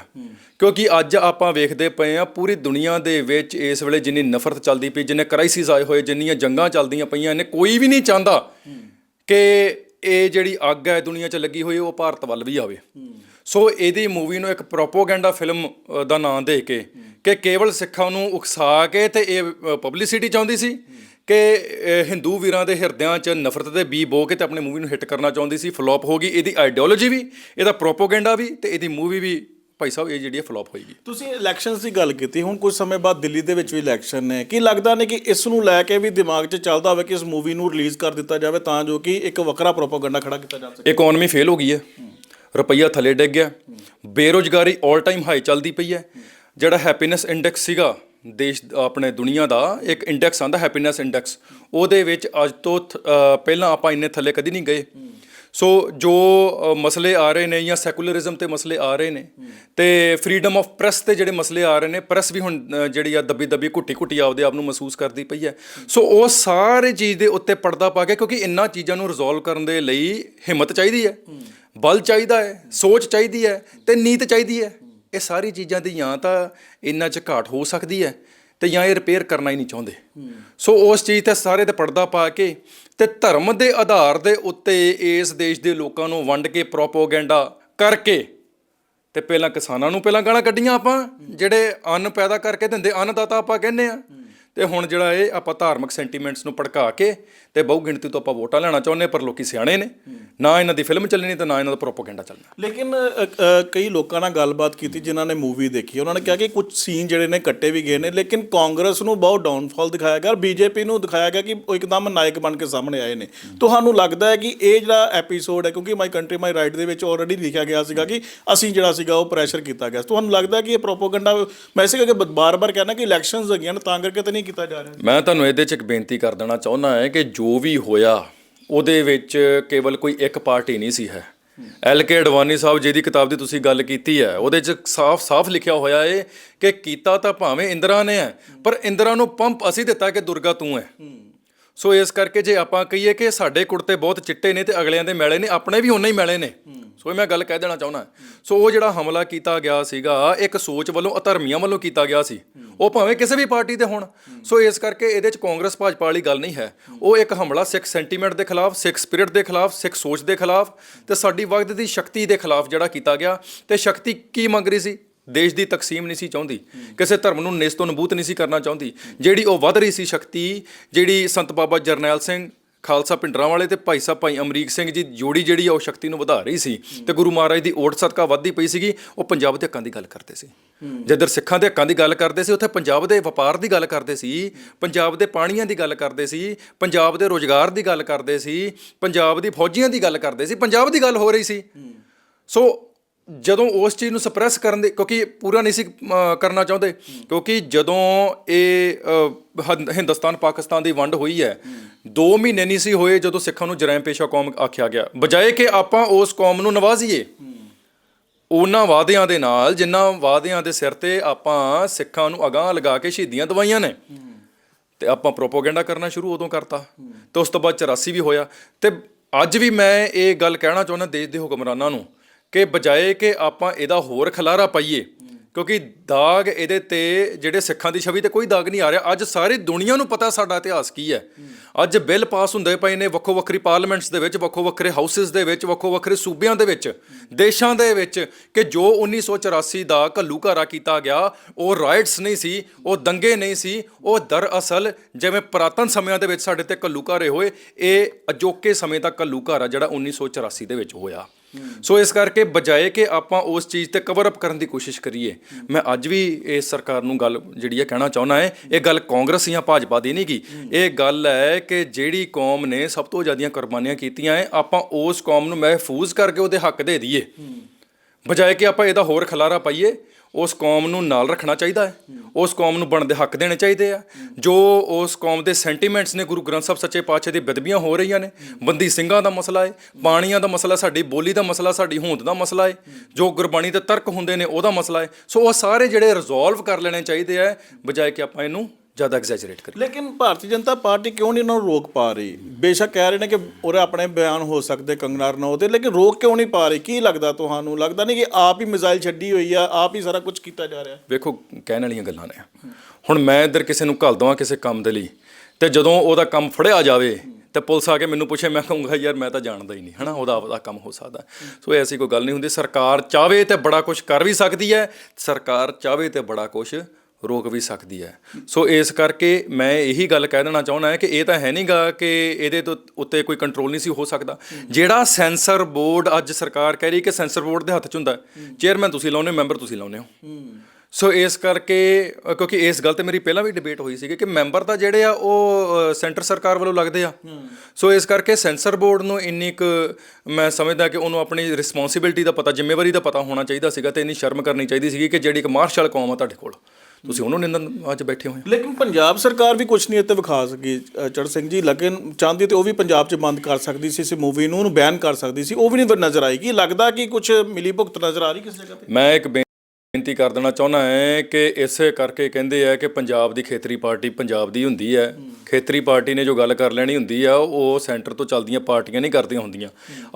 ਕਿਉਂਕਿ ਅੱਜ ਆਪਾਂ ਵੇਖਦੇ ਪਏ ਆ, ਪੂਰੀ ਦੁਨੀਆ ਦੇ ਵਿੱਚ ਇਸ ਵੇਲੇ ਜਿੰਨੀ ਨਫ਼ਰਤ ਚੱਲਦੀ ਪਈ, ਜਿੰਨੇ ਕ੍ਰਾਈਸਿਸ ਆਏ ਹੋਏ, ਜਿੰਨੀਆਂ ਜੰਗਾਂ ਚੱਲਦੀਆਂ ਪਈਆਂ ਨੇ, ਕੋਈ ਵੀ ਨਹੀਂ ਚਾਹੁੰਦਾ ਕਿ ਇਹ ਜਿਹੜੀ ਅੱਗ ਹੈ ਦੁਨੀਆ 'ਚ ਲੱਗੀ ਹੋਈ, ਉਹ ਭਾਰਤ ਵੱਲ ਵੀ ਆਵੇ। ਸੋ ਇਹਦੀ ਮੂਵੀ ਨੂੰ ਇੱਕ ਪ੍ਰੋਪੋਗੈਂਡਾ ਫਿਲਮ ਦਾ ਨਾਮ ਦੇ ਕੇ ਕਿ ਕੇਵਲ ਸਿੱਖਾਂ ਨੂੰ ਉਕਸਾ ਕੇ ਤੇ ਇਹ ਪਬਲਿਸਿਟੀ ਚਾਹੁੰਦੀ ਸੀ ਕਿ ਹਿੰਦੂ ਵੀਰਾਂ ਦੇ ਹਿਰਦਿਆਂ 'ਚ ਨਫ਼ਰਤ ਦੇ ਬੀ ਬੋ ਕੇ ਤੇ ਆਪਣੇ ਮੂਵੀ ਨੂੰ ਹਿੱਟ ਕਰਨਾ ਚਾਹੁੰਦੀ ਸੀ ਫਲॉप ਹੋ ਗਈ। ਇਹਦੀ ਆਈਡੀਓਲੋਜੀ ਵੀ ਇਹਦਾ ਪ੍ਰੋਪਾਗੈਂਡਾ ਵੀ ਤੇ ਇਹਦੀ ਮੂਵੀ ਵੀ ਭਾਈ ਸਾਹਿਬ ਇਹ ਜਿਹੜੀ ਫਲॉप ਹੋਏਗੀ ਤੁਸੀਂ ਇਲੈਕਸ਼ਨਸ ਦੀ ਗੱਲ ਕੀਤੀ ਹੁਣ ਕੁਝ ਸਮੇਂ ਬਾਅਦ ਦਿੱਲੀ ਦੇ ਵਿੱਚ ਵੀ ਇਲੈਕਸ਼ਨ ਨੇ। ਕੀ ਲੱਗਦਾ ਨੇ ਕਿ ਇਸ ਨੂੰ ਲੈ ਕੇ ਵੀ ਦਿਮਾਗ 'ਚ ਚੱਲਦਾ ਹੋਵੇ ਕਿ ਇਸ ਮੂਵੀ ਨੂੰ ਰਿਲੀਜ਼ ਕਰ ਦਿੱਤਾ ਜਾਵੇ ਤਾਂ ਜੋ ਕਿ ਇੱਕ ਵੱਖਰਾ ਪ੍ਰੋਪਾਗੈਂਡਾ ਖੜਾ ਕੀਤਾ ਜਾ ਸਕੇ? ਇਕਨੋਮੀ ਫੇਲ ਹੋ ਗਈ ਹੈ। ਰੁਪਈਆ ਥੱਲੇ ਡਿੱਗ ਗਿਆ। ਬੇਰੋਜ਼ਗਾਰੀ 올 ਟਾਈਮ ਹਾਈ ਚੱਲਦੀ ਪਈ ਹੈ। ਜਿਹੜਾ ਹੈਪੀਨੈਸ ਇੰਡੈਕਸ ਸੀਗਾ ਦੇਸ਼ ਆਪਣੇ ਦੁਨੀਆ ਦਾ ਇੱਕ ਇੰਡੈਕਸ ਆਂਦਾ ਹੈਪੀਨੈਸ ਇੰਡੈਕਸ ਉਹਦੇ ਵਿੱਚ ਅੱਜ ਤੋਂ ਥ- ਪਹਿਲਾਂ ਆਪਾਂ ਇੰਨੇ ਥੱਲੇ ਕਦੀ ਨਹੀਂ ਗਏ। ਸੋ ਜੋ ਮਸਲੇ ਆ ਰਹੇ ਨੇ ਜਾਂ ਸੈਕੂਲਰਿਜ਼ਮ ਤੇ ਮਸਲੇ ਆ ਰਹੇ ਨੇ, ਤੇ ਫਰੀडम ਆਫ ਪ੍ਰੈਸ ਤੇ ਜਿਹੜੇ ਮਸਲੇ ਆ ਰਹੇ ਨੇ ਪ੍ਰੈਸ ਵੀ ਹੁਣ ਜਿਹੜੀ ਆ ਦੱਬੀ ਦੱਬੀ ਘੁੱਟੀ ਘੁੱਟੀ ਆਪਦੇ ਆਪ ਨੂੰ ਮਹਿਸੂਸ ਕਰਦੀ ਪਈ ਹੈ। ਸੋ ਉਹ ਸਾਰੇ ਚੀਜ਼ ਦੇ ਉੱਤੇ ਪਰਦਾ ਪਾ ਕੇ, ਕਿਉਂਕਿ ਇੰਨਾ ਚੀਜ਼ਾਂ ਨੂੰ ਰਿਜ਼ੋਲਵ ਕਰਨ ਦੇ ਲਈ ਹਿੰਮਤ ਚਾਹੀਦੀ ਹੈ। ਬਲ ਚਾਹੀਦਾ ਹੈ, ਸੋਚ ਚਾਹੀਦੀ ਹੈ ਤੇ ਨੀਤ ਚਾਹੀਦੀ ਹੈ। ਇਹ ਸਾਰੀ ਚੀਜ਼ਾਂ ਦੀ ਜਾਂ ਤਾਂ ਇੰਨਾ ਚ ਘਾਟ ਹੋ ਸਕਦੀ ਹੈ ਤੇ ਜਾਂ ਇਹ ਰਿਪੇਅਰ ਕਰਨਾ ਹੀ ਨਹੀਂ ਚਾਹੁੰਦੇ। ਸੋ ਉਸ ਚੀਜ਼ ਤੇ ਸਾਰੇ ਤੇ ਪਰਦਾ ਪਾ ਕੇ ਤੇ ਧਰਮ ਦੇ ਆਧਾਰ ਦੇ ਉੱਤੇ ਇਸ ਦੇਸ਼ ਦੇ ਲੋਕਾਂ ਨੂੰ ਵੰਡ ਕੇ ਪ੍ਰੋਪੋਗੈਂਡਾ ਕਰਕੇ ਤੇ ਪਹਿਲਾਂ ਕਿਸਾਨਾਂ ਨੂੰ ਪਹਿਲਾਂ ਗਾਲਾਂ ਕੱਢੀਆਂ ਆਪਾਂ, ਜਿਹੜੇ ਅੰਨ ਪੈਦਾ ਕਰਕੇ ਦਿੰਦੇ, ਅੰਨਦਾਤਾ ਆਪਾਂ ਕਹਿੰਦੇ ਆ। ਤੇ ਹੁਣ ਜਿਹੜਾ ਇਹ ਆਪਾਂ ਧਾਰਮਿਕ ਸੈਂਟੀਮੈਂਟਸ ਨੂੰ ਭੜਕਾ ਕੇ ਤੇ ਬਹੁ ਗਿਣਤੀ ਤੋਂ ਆਪਾਂ ਵੋਟਾਂ ਲੈਣਾ ਚਾਹੁੰਦੇ ਪਰ ਲੋਕੀ ਸਿਆਣੇ ਨੇ। ਨਾ ਇਹਨਾਂ ਦੀ ਫਿਲਮ ਚੱਲਣੀ ਤੇ ਨਾ ਇਹਨਾਂ ਦਾ ਪ੍ਰੋਪੋਗੈਂਡਾ ਚੱਲਣਾ। ਲੇਕਿਨ ਕਈ ਲੋਕਾਂ ਨਾਲ ਗੱਲਬਾਤ ਕੀਤੀ ਜਿਨ੍ਹਾਂ ਨੇ ਮੂਵੀ ਦੇਖੀ। ਉਹਨਾਂ ਨੇ ਕਿਹਾ ਕਿ ਕੁਝ ਸੀਨ ਜਿਹੜੇ ਨੇ ਕੱਟੇ ਵੀ ਗਏ ਨੇ, ਲੇਕਿਨ ਕਾਂਗਰਸ ਨੂੰ ਬਹੁਤ ਡਾਊਨਫਾਲ ਦਿਖਾਇਆ ਗਿਆ ਔਰ ਬੀਜੇਪੀ ਨੂੰ ਦਿਖਾਇਆ ਗਿਆ ਕਿ ਉਹ ਇੱਕਦਮ ਨਾਇਕ ਬਣ ਕੇ ਸਾਹਮਣੇ ਆਏ ਨੇ। ਤੁਹਾਨੂੰ ਲੱਗਦਾ ਹੈ ਕਿ ਇਹ ਜਿਹੜਾ ਐਪੀਸੋਡ ਹੈ, ਕਿਉਂਕਿ ਮਾਈ ਕੰਟਰੀ ਮਾਈ ਰਾਈਟ ਦੇ ਵਿੱਚ ਆਲਰੇਡੀ ਲਿਖਿਆ ਗਿਆ ਸੀਗਾ ਕਿ ਅਸੀਂ ਜਿਹੜਾ ਸੀਗਾ ਉਹ ਪ੍ਰੈਸ਼ਰ ਕੀਤਾ ਗਿਆ। ਤੁਹਾਨੂੰ ਲੱਗਦਾ ਕਿ ਇਹ ਪ੍ਰੋਪੋਗੈਂਡਾ ਮੈਂ ਇਸੇ ਕਰਕੇ ਬਾਰ-ਬਾਰ ਕਹਿਣਾ ਕਿ ਇਲੈਕਸ਼ਨਸ ਹੈਗੀਆਂ ਨੇ, ਤਾਂ ਕਰਕੇ ਤਾਂ ਨਹੀਂ ਕੀਤਾ ਜਾ ਰਿਹਾ। ਮੈਂ ਤੁਹਾਨੂੰ ਇਹਦੇ 'ਚ ਇੱਕ ਬੇਨਤੀ ਕਰ ਦੇਣਾ ਚਾਹੁੰਦਾ ਹਾਂ ਕਿ ਜੋ ਵੀ ਹੋਇਆ ਉਹਦੇ ਵਿੱਚ ਕੇਵਲ ਕੋਈ ਇੱਕ ਪਾਰਟੀ ਨਹੀਂ ਸੀ ਹੈ। ਐਲ ਕੇ ਅਡਵਾਨੀ ਸਾਹਿਬ ਜਿਹਦੀ ਕਿਤਾਬ ਦੀ ਤੁਸੀਂ ਗੱਲ ਕੀਤੀ ਹੈ ਉਹਦੇ 'ਚ ਸਾਫ਼-ਸਾਫ਼ ਲਿਖਿਆ ਹੋਇਆ ਏ ਕਿ ਕੀਤਾ ਤਾਂ ਭਾਵੇਂ ਇੰਦਰਾ ਨੇ ਹੈ ਪਰ ਇੰਦਰਾ ਨੂੰ ਪੰਪ ਅਸੀਂ ਦਿੱਤਾ ਕਿ ਦੁਰਗਾ ਤੂੰ ਹੈ। ਸੋ ਇਸ ਕਰਕੇ ਜੇ ਆਪਾਂ ਕਹੀਏ ਕਿ ਸਾਡੇ ਕੁੜਤੇ ਬਹੁਤ ਚਿੱਟੇ ਨੇ ਤੇ ਅਗਲਿਆਂ ਦੇ ਮੈਲੇ ਨੇ, ਆਪਣੇ ਵੀ ਉਨੇ ਹੀ ਮੈਲੇ ਨੇ। ਸੋ ਇਹ ਮੈਂ ਗੱਲ ਕਹਿ ਦੇਣਾ ਚਾਹੁੰਦਾ। ਸੋ ਉਹ ਜਿਹੜਾ ਹਮਲਾ ਕੀਤਾ ਗਿਆ ਸੀਗਾ, ਇੱਕ ਸੋਚ ਵੱਲੋਂ ਅਧਰਮੀਆਂ ਵੱਲੋਂ ਕੀਤਾ ਗਿਆ ਸੀ। ਉਹ ਭਾਵੇਂ ਕਿਸੇ ਵੀ ਪਾਰਟੀ ਦੇ ਹੋਣ। ਸੋ ਇਸ ਕਰਕੇ ਇਹਦੇ ਚ ਕਾਂਗਰਸ, ਭਾਜਪਾ ਵਾਲੀ ਗੱਲ ਨਹੀਂ ਹੈ। ਉਹ ਇੱਕ ਹਮਲਾ ਸਿੱਖ ਸੈਂਟੀਮੈਂਟ ਦੇ ਖਿਲਾਫ, ਸਿੱਖ ਸਪਿਰਿਟ ਦੇ ਖਿਲਾਫ, ਸਿੱਖ ਸੋਚ ਦੇ ਖਿਲਾਫ ਤੇ ਸਾਡੀ ਵਕਤ ਦੀ ਸ਼ਕਤੀ ਦੇ ਖਿਲਾਫ ਜਿਹੜਾ ਕੀਤਾ ਗਿਆ। ਤੇ ਸ਼ਕਤੀ ਕੀ ਮੰਗ ਰਹੀ ਸੀ? ਦੇਸ਼ ਦੀ ਤਕਸੀਮ ਨਹੀਂ ਸੀ ਚਾਹੁੰਦੀ। ਕਿਸੇ ਧਰਮ ਨੂੰ ਨਿਸ ਨਬੂਤ ਨਹੀਂ ਸੀ ਕਰਨਾ ਚਾਹੁੰਦੀ। ਜਿਹੜੀ ਉਹ ਵੱਧ ਰਹੀ ਸੀ ਸ਼ਕਤੀ, ਜਿਹੜੀ ਸੰਤ ਬਾਬਾ ਜਰਨੈਲ ਸਿੰਘ ਖਾਲਸਾ ਪਿੰਡਰਾਂ ਵਾਲੇ ਤੇ ਭਾਈ ਸਾਹਿਬ ਭਾਈ ਅਮਰੀਕ ਸਿੰਘ ਜੀ ਜੋੜੀ ਜਿਹੜੀ ਆ, ਉਹ ਸ਼ਕਤੀ ਨੂੰ ਵਧਾ ਰਹੀ ਸੀ ਤੇ ਗੁਰੂ ਮਹਾਰਾਜ ਦੀ ਓਟ ਸਦਕਾ ਵੱਧਦੀ ਪਈ ਸੀਗੀ, ਉਹ ਪੰਜਾਬ ਦੇ ਹੱਕਾਂ ਦੀ ਗੱਲ ਕਰਦੇ ਸੀ। ਜਦੋਂ ਸਿੱਖਾਂ ਦੇ ਹੱਕਾਂ ਦੀ ਗੱਲ ਕਰਦੇ ਸੀ, ਉੱਥੇ ਪੰਜਾਬ ਦੇ ਵਪਾਰ ਦੀ ਗੱਲ ਕਰਦੇ ਸੀ, ਪੰਜਾਬ ਦੇ ਪਾਣੀਆਂ ਦੀ ਗੱਲ ਕਰਦੇ ਸੀ, ਪੰਜਾਬ ਦੇ ਰੋਜ਼ਗਾਰ ਦੀ ਗੱਲ ਕਰਦੇ ਸੀ, ਪੰਜਾਬ ਦੀ ਫੌਜੀਆਂ ਦੀ ਗੱਲ ਕਰਦੇ ਸੀ, ਪੰਜਾਬ ਦੀ ਗੱਲ ਹੋ ਰਹੀ ਸੀ। ਸੋ ਜਦੋਂ ਉਸ ਚੀਜ਼ ਨੂੰ ਸਪਰੈਸ ਕਰਨ ਦੇ ਕਿਉਂਕਿ ਪੂਰਾ ਨਹੀਂ ਸੀ ਅ, ਕਰਨਾ ਚਾਹੁੰਦੇ ਕਿਉਂਕਿ ਜਦੋਂ ਇਹ ਅ, ਹੰ- ਹਿੰਦੁਸਤਾਨ ਪਾਕਿਸਤਾਨ ਦੀ ਵੰਡ ਹੋਈ ਹੈ 2 ਮਹੀਨੇ ਨਹੀਂ ਸੀ ਹੋਏ ਜਦੋਂ ਸਿੱਖਾਂ ਨੂੰ ਜਰਾਇਮ ਪੇਸ਼ਾ ਕੌਮ ਆਖਿਆ ਗਿਆ। ਬਜਾਏ ਕਿ ਆਪਾਂ ਉਸ ਕੌਮ ਨੂੰ ਨਵਾਜ਼ੀਏ ਉਹਨਾਂ ਵਾਅਦਿਆਂ ਦੇ ਨਾਲ ਜਿਨ੍ਹਾਂ ਵਾਅਦਿਆਂ ਦੇ ਸਿਰ ਤੇ ਆਪਾਂ ਸਿੱਖਾਂ ਨੂੰ ਅਗਾਹ ਲਗਾ ਕੇ ਸ਼ਹੀਦੀਆਂ ਦਵਾਈਆਂ ਨੇ ਤੇ ਆਪਾਂ ਪ੍ਰੋਪਾਗੈਂਡਾ ਕਰਨਾ ਸ਼ੁਰੂ ਉਦੋਂ ਕਰਤਾ ਤੇ ਉਸ ਤੋਂ ਬਾਅਦ 84 ਵੀ ਹੋਇਆ। ਤੇ ਅੱਜ ਵੀ ਮੈਂ ਇਹ ਗੱਲ ਕਹਿਣਾ ਚਾਹੁੰਦਾ ਦੇਸ਼ ਦੇ ਹੁਕਮਰਾਨਾਂ ਨੂੰ ਕਿ ਬਜਾਏ ਕਿ ਆਪਾਂ ਇਹਦਾ ਹੋਰ ਖਲਾਰਾ ਪਾਈਏ, ਕਿਉਂਕਿ ਦਾਗ ਇਹਦੇ ਤੇ ਜਿਹੜੇ ਸਿੱਖਾਂ ਦੀ ਛਵੀ ਤੇ ਕੋਈ ਦਾਗ ਨਹੀਂ ਆ ਰਿਹਾ। ਅੱਜ ਸਾਰੀ ਦੁਨੀਆ ਨੂੰ ਪਤਾ ਸਾਡਾ ਇਤਿਹਾਸ ਕੀ ਹੈ। ਅੱਜ ਬਿੱਲ ਪਾਸ ਹੁੰਦੇ ਪਏ ਨੇ ਵੱਖੋ ਵੱਖਰੀ ਪਾਰਲੀਮੈਂਟਸ ਦੇ ਵਿੱਚ, ਵੱਖੋ ਵੱਖਰੇ ਹਾਊਸਸ ਦੇ ਵਿੱਚ, ਵੱਖੋ ਵੱਖਰੇ ਸੂਬਿਆਂ ਦੇ ਵਿੱਚ, ਦੇਸ਼ਾਂ ਦੇ ਵਿੱਚ ਕਿ ਜੋ 1984 ਦਾ ਘੱਲੂਘਾਰਾ ਕੀਤਾ ਗਿਆ, ਉਹ ਰਾਈਟਸ ਨਹੀਂ ਸੀ, ਉਹ ਦੰਗੇ ਨਹੀਂ ਸੀ, ਉਹ ਦਰਅਸਲ ਜਿਵੇਂ ਪੁਰਾਤਨ ਸਮਿਆਂ ਦੇ ਵਿੱਚ ਸਾਡੇ ਤੇ ਘੱਲੂਘਾਰੇ ਹੋਏ, ਇਹ ਅਜੋਕੇ ਸਮੇਂ ਦਾ ਘੱਲੂਘਾਰਾ ਜਿਹੜਾ 1984 ਦੇ ਵਿੱਚ ਹੋਇਆ। ਸੋ ਇਸ ਕਰਕੇ ਬਜਾਏ ਕਿ ਆਪਾਂ ਉਸ ਚੀਜ਼ ਤੇ ਕਵਰ ਅਪ ਕਰਨ ਦੀ ਕੋਸ਼ਿਸ਼ ਕਰੀਏ ਮੈਂ ਅੱਜ ਵੀ ਇਸ ਸਰਕਾਰ ਨੂੰ ਗੱਲ ਜਿਹੜੀ ਹੈ ਕਹਿਣਾ ਚਾਹੁੰਦਾ ਹੈ ਇਹ ਗੱਲ ਕਾਂਗਰਸ ਜਾਂ ਭਾਜਪਾ ਦੀ ਨਹੀਂ ਗੀ ਇਹ ਗੱਲ ਹੈ ਕਿ ਜਿਹੜੀ ਕੌਮ ਨੇ ਸਭ ਤੋਂ ਜ਼ਿਆਦੀਆਂ ਕੁਰਬਾਨੀਆਂ ਕੀਤੀਆਂ ਹੈ ਆਪਾਂ ਉਸ ਕੌਮ ਨੂੰ ਮਹਿਫੂਜ਼ ਕਰਕੇ ਉਹਦੇ ਹੱਕ ਦੇ ਦਈਏ। ਬਜਾਏ ਕਿ ਆਪਾਂ ਇਹਦਾ ਹੋਰ ਖਲਾਰਾ ਪਾਈਏ ਉਸ ਕੌਮ ਨੂੰ ਨਾਲ ਰੱਖਣਾ ਚਾਹੀਦਾ ਹੈ। ਉਸ ਕੌਮ ਨੂੰ ਬਣਦੇ ਹੱਕ ਦੇਣੇ ਚਾਹੀਦੇ ਆ। ਜੋ ਉਸ ਕੌਮ ਦੇ ਸੈਂਟੀਮੈਂਟਸ ਨੇ ਗੁਰੂ ਗ੍ਰੰਥ ਸਾਹਿਬ ਸੱਚੇ ਪਾਤਸ਼ਾਹ ਦੀ ਬਦਬੀਆਂ ਹੋ ਰਹੀਆਂ ਨੇ, ਬੰਦੀ ਸਿੰਘਾਂ ਦਾ ਮਸਲਾ ਹੈ ਪਾਣੀਆਂ ਦਾ ਮਸਲਾ, ਸਾਡੀ ਬੋਲੀ ਦਾ ਮਸਲਾ, ਸਾਡੀ ਹੋਂਦ ਦਾ ਮਸਲਾ ਹੈ ਜੋ ਗੁਰਬਾਣੀ ਦੇ ਤਰਕ ਹੁੰਦੇ ਨੇ ਉਹਦਾ ਮਸਲਾ ਹੈ ਸੋ ਉਹ ਸਾਰੇ ਜਿਹੜੇ ਰਿਜ਼ੋਲਵ ਕਰ ਲੈਣੇ ਚਾਹੀਦੇ ਆ, ਬਜਾਏ ਕਿ ਆਪਾਂ ਇਹਨੂੰ ਜ਼ਿਆਦਾ ਐਗਜ਼ੈਜਰੇਟ ਕਰੀਏ ਲੇਕਿਨ ਭਾਰਤੀ ਜਨਤਾ ਪਾਰਟੀ ਕਿਉਂ ਨਹੀਂ ਇਹਨਾਂ ਨੂੰ ਰੋਕ ਪਾ ਰਹੀ? ਬੇਸ਼ੱਕ ਕਹਿ ਰਹੇ ਨੇ ਕਿ ਉਹਦੇ ਆਪਣੇ ਬਿਆਨ ਹੋ ਸਕਦੇ ਕੰਗਨਾ ਰਣੌਤ ਦੇ ਲੇਕਿਨ ਰੋਕ ਕਿਉਂ ਨਹੀਂ ਪਾ ਰਹੀ? ਕੀ ਲੱਗਦਾ ਤੁਹਾਨੂੰ? ਲੱਗਦਾ ਨਹੀਂ ਕਿ ਆਪ ਹੀ ਮਿਜ਼ਾਈਲ ਛੱਡੀ ਹੋਈ ਆ ਆਪ ਹੀ ਸਾਰਾ ਕੁਝ ਕੀਤਾ ਜਾ ਰਿਹਾ? ਵੇਖੋ ਕਹਿਣ ਵਾਲੀਆਂ ਗੱਲਾਂ ਨੇ। ਹੁਣ ਮੈਂ ਇੱਧਰ ਕਿਸੇ ਨੂੰ ਘੱਲ ਦਵਾਂ ਕਿਸੇ ਕੰਮ ਦੇ ਲਈ ਤੇ ਜਦੋਂ ਉਹਦਾ ਕੰਮ ਫੜਿਆ ਜਾਵੇ ਤੇ ਪੁਲਿਸ ਆ ਕੇ ਮੈਨੂੰ ਪੁੱਛੇ ਮੈਂ ਕਹੂੰਗਾ ਯਾਰ ਮੈਂ ਤਾਂ ਜਾਣਦਾ ਹੀ ਨਹੀਂ। ਹਨਾ ਉਹਦਾ ਆਪਦਾ ਕੰਮ ਹੋ ਸਕਦਾ ਸੋ ਐਸੀ ਕੋਈ ਗੱਲ ਨਹੀਂ ਹੁੰਦੀ। ਸਰਕਾਰ ਚਾਵੇ ਤੇ ਬੜਾ ਕੁਝ ਕਰ ਵੀ ਸਕਦੀ ਹੈ। ਸਰਕਾਰ ਚਾਵੇ ਤੇ ਬੜਾ ਕੁਝ ਰੋਕ ਵੀ ਸਕਦੀ ਹੈ। ਸੋ ਇਸ ਕਰਕੇ ਮੈਂ ਇਹੀ ਗੱਲ ਕਹਿ ਦੇਣਾ ਚਾਹੁੰਦਾ ਹੈ ਕਿ ਇਹ ਤਾਂ ਹੈ ਨਹੀਂਗਾ ਕਿ ਇਹਦੇ ਤੋਂ ਉੱਤੇ ਕੋਈ ਕੰਟਰੋਲ ਨਹੀਂ ਸੀ ਹੋ ਸਕਦਾ। ਜਿਹੜਾ ਸੈਂਸਰ ਬੋਰਡ ਅੱਜ ਸਰਕਾਰ ਕਹਿ ਰਹੀ ਕਿ ਸੈਂਸਰ ਬੋਰਡ ਦੇ ਹੱਥ 'ਚ ਹੁੰਦਾ ਚੇਅਰਮੈਨ ਤੁਸੀਂ ਲਾਉਨੇ ਮੈਂਬਰ ਤੁਸੀਂ ਲਾਉਨੇ ਹੋ। ਸੋ ਇਸ ਕਰਕੇ ਕਿਉਂਕਿ ਇਸ ਗੱਲ ਤੇ ਮੇਰੀ ਪਹਿਲਾਂ ਵੀ ਡਿਬੇਟ ਹੋਈ ਸੀਗੀ ਕਿ ਮੈਂਬਰ ਤਾਂ ਜਿਹੜੇ ਆ ਉਹ ਸੈਂਟਰ ਸਰਕਾਰ ਵੱਲੋਂ ਲੱਗਦੇ ਆ। ਸੋ ਇਸ ਕਰਕੇ ਸੈਂਸਰ ਬੋਰਡ ਨੂੰ ਇੰਨੀ ਕੁ ਮੈਂ ਸਮਝਦਾ ਕਿ ਉਹਨੂੰ ਆਪਣੀ ਰਿਸਪੌਂਸਿਬਿਲਟੀ ਦਾ ਪਤਾ, ਜ਼ਿੰਮੇਵਾਰੀ ਦਾ ਪਤਾ ਹੋਣਾ ਚਾਹੀਦਾ ਸੀਗਾ ਤੇ ਇੰਨੀ ਸ਼ਰਮ ਕਰਨੀ ਚਾਹੀਦੀ ਸੀਗੀ ਕਿ ਜਿਹੜੀ ਇੱਕ ਮਾਰਸ਼ਲ ਕੌਮ ਆ ਤੁਹਾਡੇ ਕੋਲ। ਤੁਸੀਂ ਉਹਨੂੰ ਨਿੰਦਨ ਅੱਜ ਬੈਠੇ ਹੋਏ ਹੋ। ਲੇਕਿਨ ਪੰਜਾਬ ਸਰਕਾਰ ਵੀ ਕੁਝ ਨਹੀਂ ਇੱਥੇ ਵਿਖਾ ਸਕੀ ਅ, ਚੜ੍ਹ ਸਿੰਘ ਜੀ। ਲੇਕਿਨ ਚਾਹੁੰਦੀ ਤੇ ਉਹ ਵੀ ਪੰਜਾਬ 'ਚ ਬੰਦ ਕਰ ਸਕਦੀ ਸੀ ਇਸ ਮੂਵੀ ਨੂੰ ਉਹਨੂੰ ਬੈਨ ਕਰ ਸਕਦੀ ਸੀ। ਉਹ ਵੀ ਨਹੀਂ ਨਜ਼ਰ ਕੀ ਲੱਗਦਾ ਕਿ ਕੁਝ ਮਿਲੀ ਭੁਗਤ ਨਜ਼ਰ ਆ ਰਹੀ ਕਿਸੇ ਜਗ੍ਹਾ ਤੇ? ਮੈਂ ਇੱਕ ਬੇਨਤੀ ਕਰ ਦੇਣਾ ਚਾਹੁੰਦਾ ਹਾਂ ਕਿ ਇਸੇ ਕਰਕੇ ਕਹਿੰਦੇ ਆ ਕਿ ਪੰਜਾਬ ਦੀ ਖੇਤਰੀ ਪਾਰਟੀ ਪੰਜਾਬ ਦੀ ਹੁੰਦੀ ਹੈ। ਖੇਤਰੀ ਪਾਰਟੀ ਨੇ ਜੋ ਗੱਲ ਕਰ ਲੈਣੀ ਹੁੰਦੀ ਆ ਉਹ ਸੈਂਟਰ ਤੋਂ ਚੱਲਦੀਆਂ ਪਾਰਟੀਆਂ ਨਹੀਂ ਕਰਦੀਆਂ ਹੁੰਦੀਆਂ।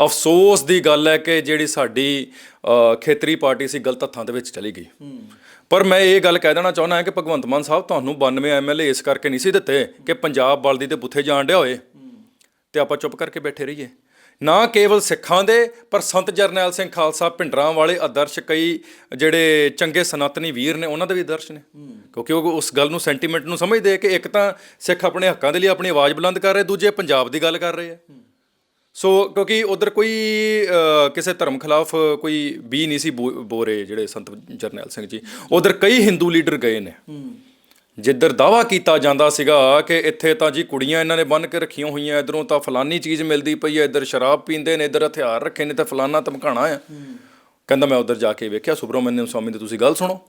ਅਫਸੋਸ ਦੀ ਗੱਲ ਹੈ ਕਿ ਜਿਹੜੀ ਸਾਡੀ ਖੇਤਰੀ ਪਾਰਟੀ ਸੀ ਗਲਤ ਹੱਥਾਂ ਦੇ ਵਿੱਚ ਚਲੀ ਗਈ। ਪਰ ਮੈਂ ਇਹ ਗੱਲ ਕਹਿ ਦੇਣਾ ਚਾਹੁੰਦਾ ਹਾਂ ਕਿ ਭਗਵੰਤ ਮਾਨ ਸਾਹਿਬ ਤੁਹਾਨੂੰ 92 ਐਮਐਲਏ ਇਸ ਕਰਕੇ ਨਹੀਂ ਸੀ ਦਿੱਤੇ ਕਿ ਪੰਜਾਬ ਬਲਦੀ ਦੇ ਬੁੱਥੇ ਜਾਣ ਡਿਆ ਹੋਏ। ਤੇ ਆਪਾਂ ਚੁੱਪ ਕਰਕੇ ਬੈਠੇ ਰਹੀਏ। ਨਾ ਕੇਵਲ ਸਿੱਖਾਂ ਦੇ, ਪਰ ਸੰਤ ਜਰਨੈਲ ਸਿੰਘ ਖਾਲਸਾ ਭਿੰਡਰਾਂ ਵਾਲੇ ਆਦਰਸ਼ ਕਈ ਜਿਹੜੇ ਚੰਗੇ ਸਨਾਤਨੀ ਵੀਰ ਨੇ, ਉਹਨਾਂ ਦੇ ਵੀ ਆਦਰਸ਼ ਨੇ। ਕਿਉਂਕਿ ਉਹ ਉਸ ਗੱਲ ਨੂੰ ਸੈਂਟੀਮੈਂਟ ਨੂੰ ਸਮਝਦੇ ਕਿ ਇੱਕ ਤਾਂ ਸਿੱਖ ਆਪਣੇ ਹੱਕਾਂ ਦੇ ਲਈ ਆਪਣੀ ਆਵਾਜ਼ ਬੁਲੰਦ ਕਰ ਰਹੇ, ਦੂਜੇ ਪੰਜਾਬ ਦੀ ਗੱਲ ਕਰ ਰਹੇ ਆ। ਸੋ ਕਿਉਂਕਿ ਉਧਰ ਕੋਈ ਕਿਸੇ ਧਰਮ ਖਿਲਾਫ ਕੋਈ ਵੀ ਨਹੀਂ ਸੀ ਬੋਰੇ ਜਿਹੜੇ ਸੰਤ ਜਰਨੈਲ ਸਿੰਘ ਜੀ। ਉਧਰ ਕਈ ਹਿੰਦੂ ਲੀਡਰ ਗਏ ਨੇ। ਜਿੱਧਰ ਦਾਵਾ ਕੀਤਾ ਜਾਂਦਾ ਸੀਗਾ ਕਿ ਇੱਥੇ ਤਾਂ ਜੀ ਕੁੜੀਆਂ ਇਹਨਾਂ ਨੇ ਬੰਨ ਕੇ ਰੱਖੀਆਂ ਹੋਈਆਂ ਇਧਰੋਂ ਤਾਂ ਫਲਾਨੀ ਚੀਜ਼ ਮਿਲਦੀ ਪਈ ਹੈ ਇੱਧਰ ਸ਼ਰਾਬ ਪੀਂਦੇ ਨੇ ਇੱਧਰ ਹਥਿਆਰ ਰੱਖੇ ਨੇ ਤੇ ਫਲਾਨਾ ਧਮਕਾਣਾ ਆ। ਕਹਿੰਦਾ ਮੈਂ ਉਧਰ ਜਾ ਕੇ ਵੇਖਿਆ ਸੁਬਰਮਨਿਅਮ ਸਵਾਮੀ ਦੀ ਤੁਸੀਂ ਗੱਲ ਸੁਣੋ।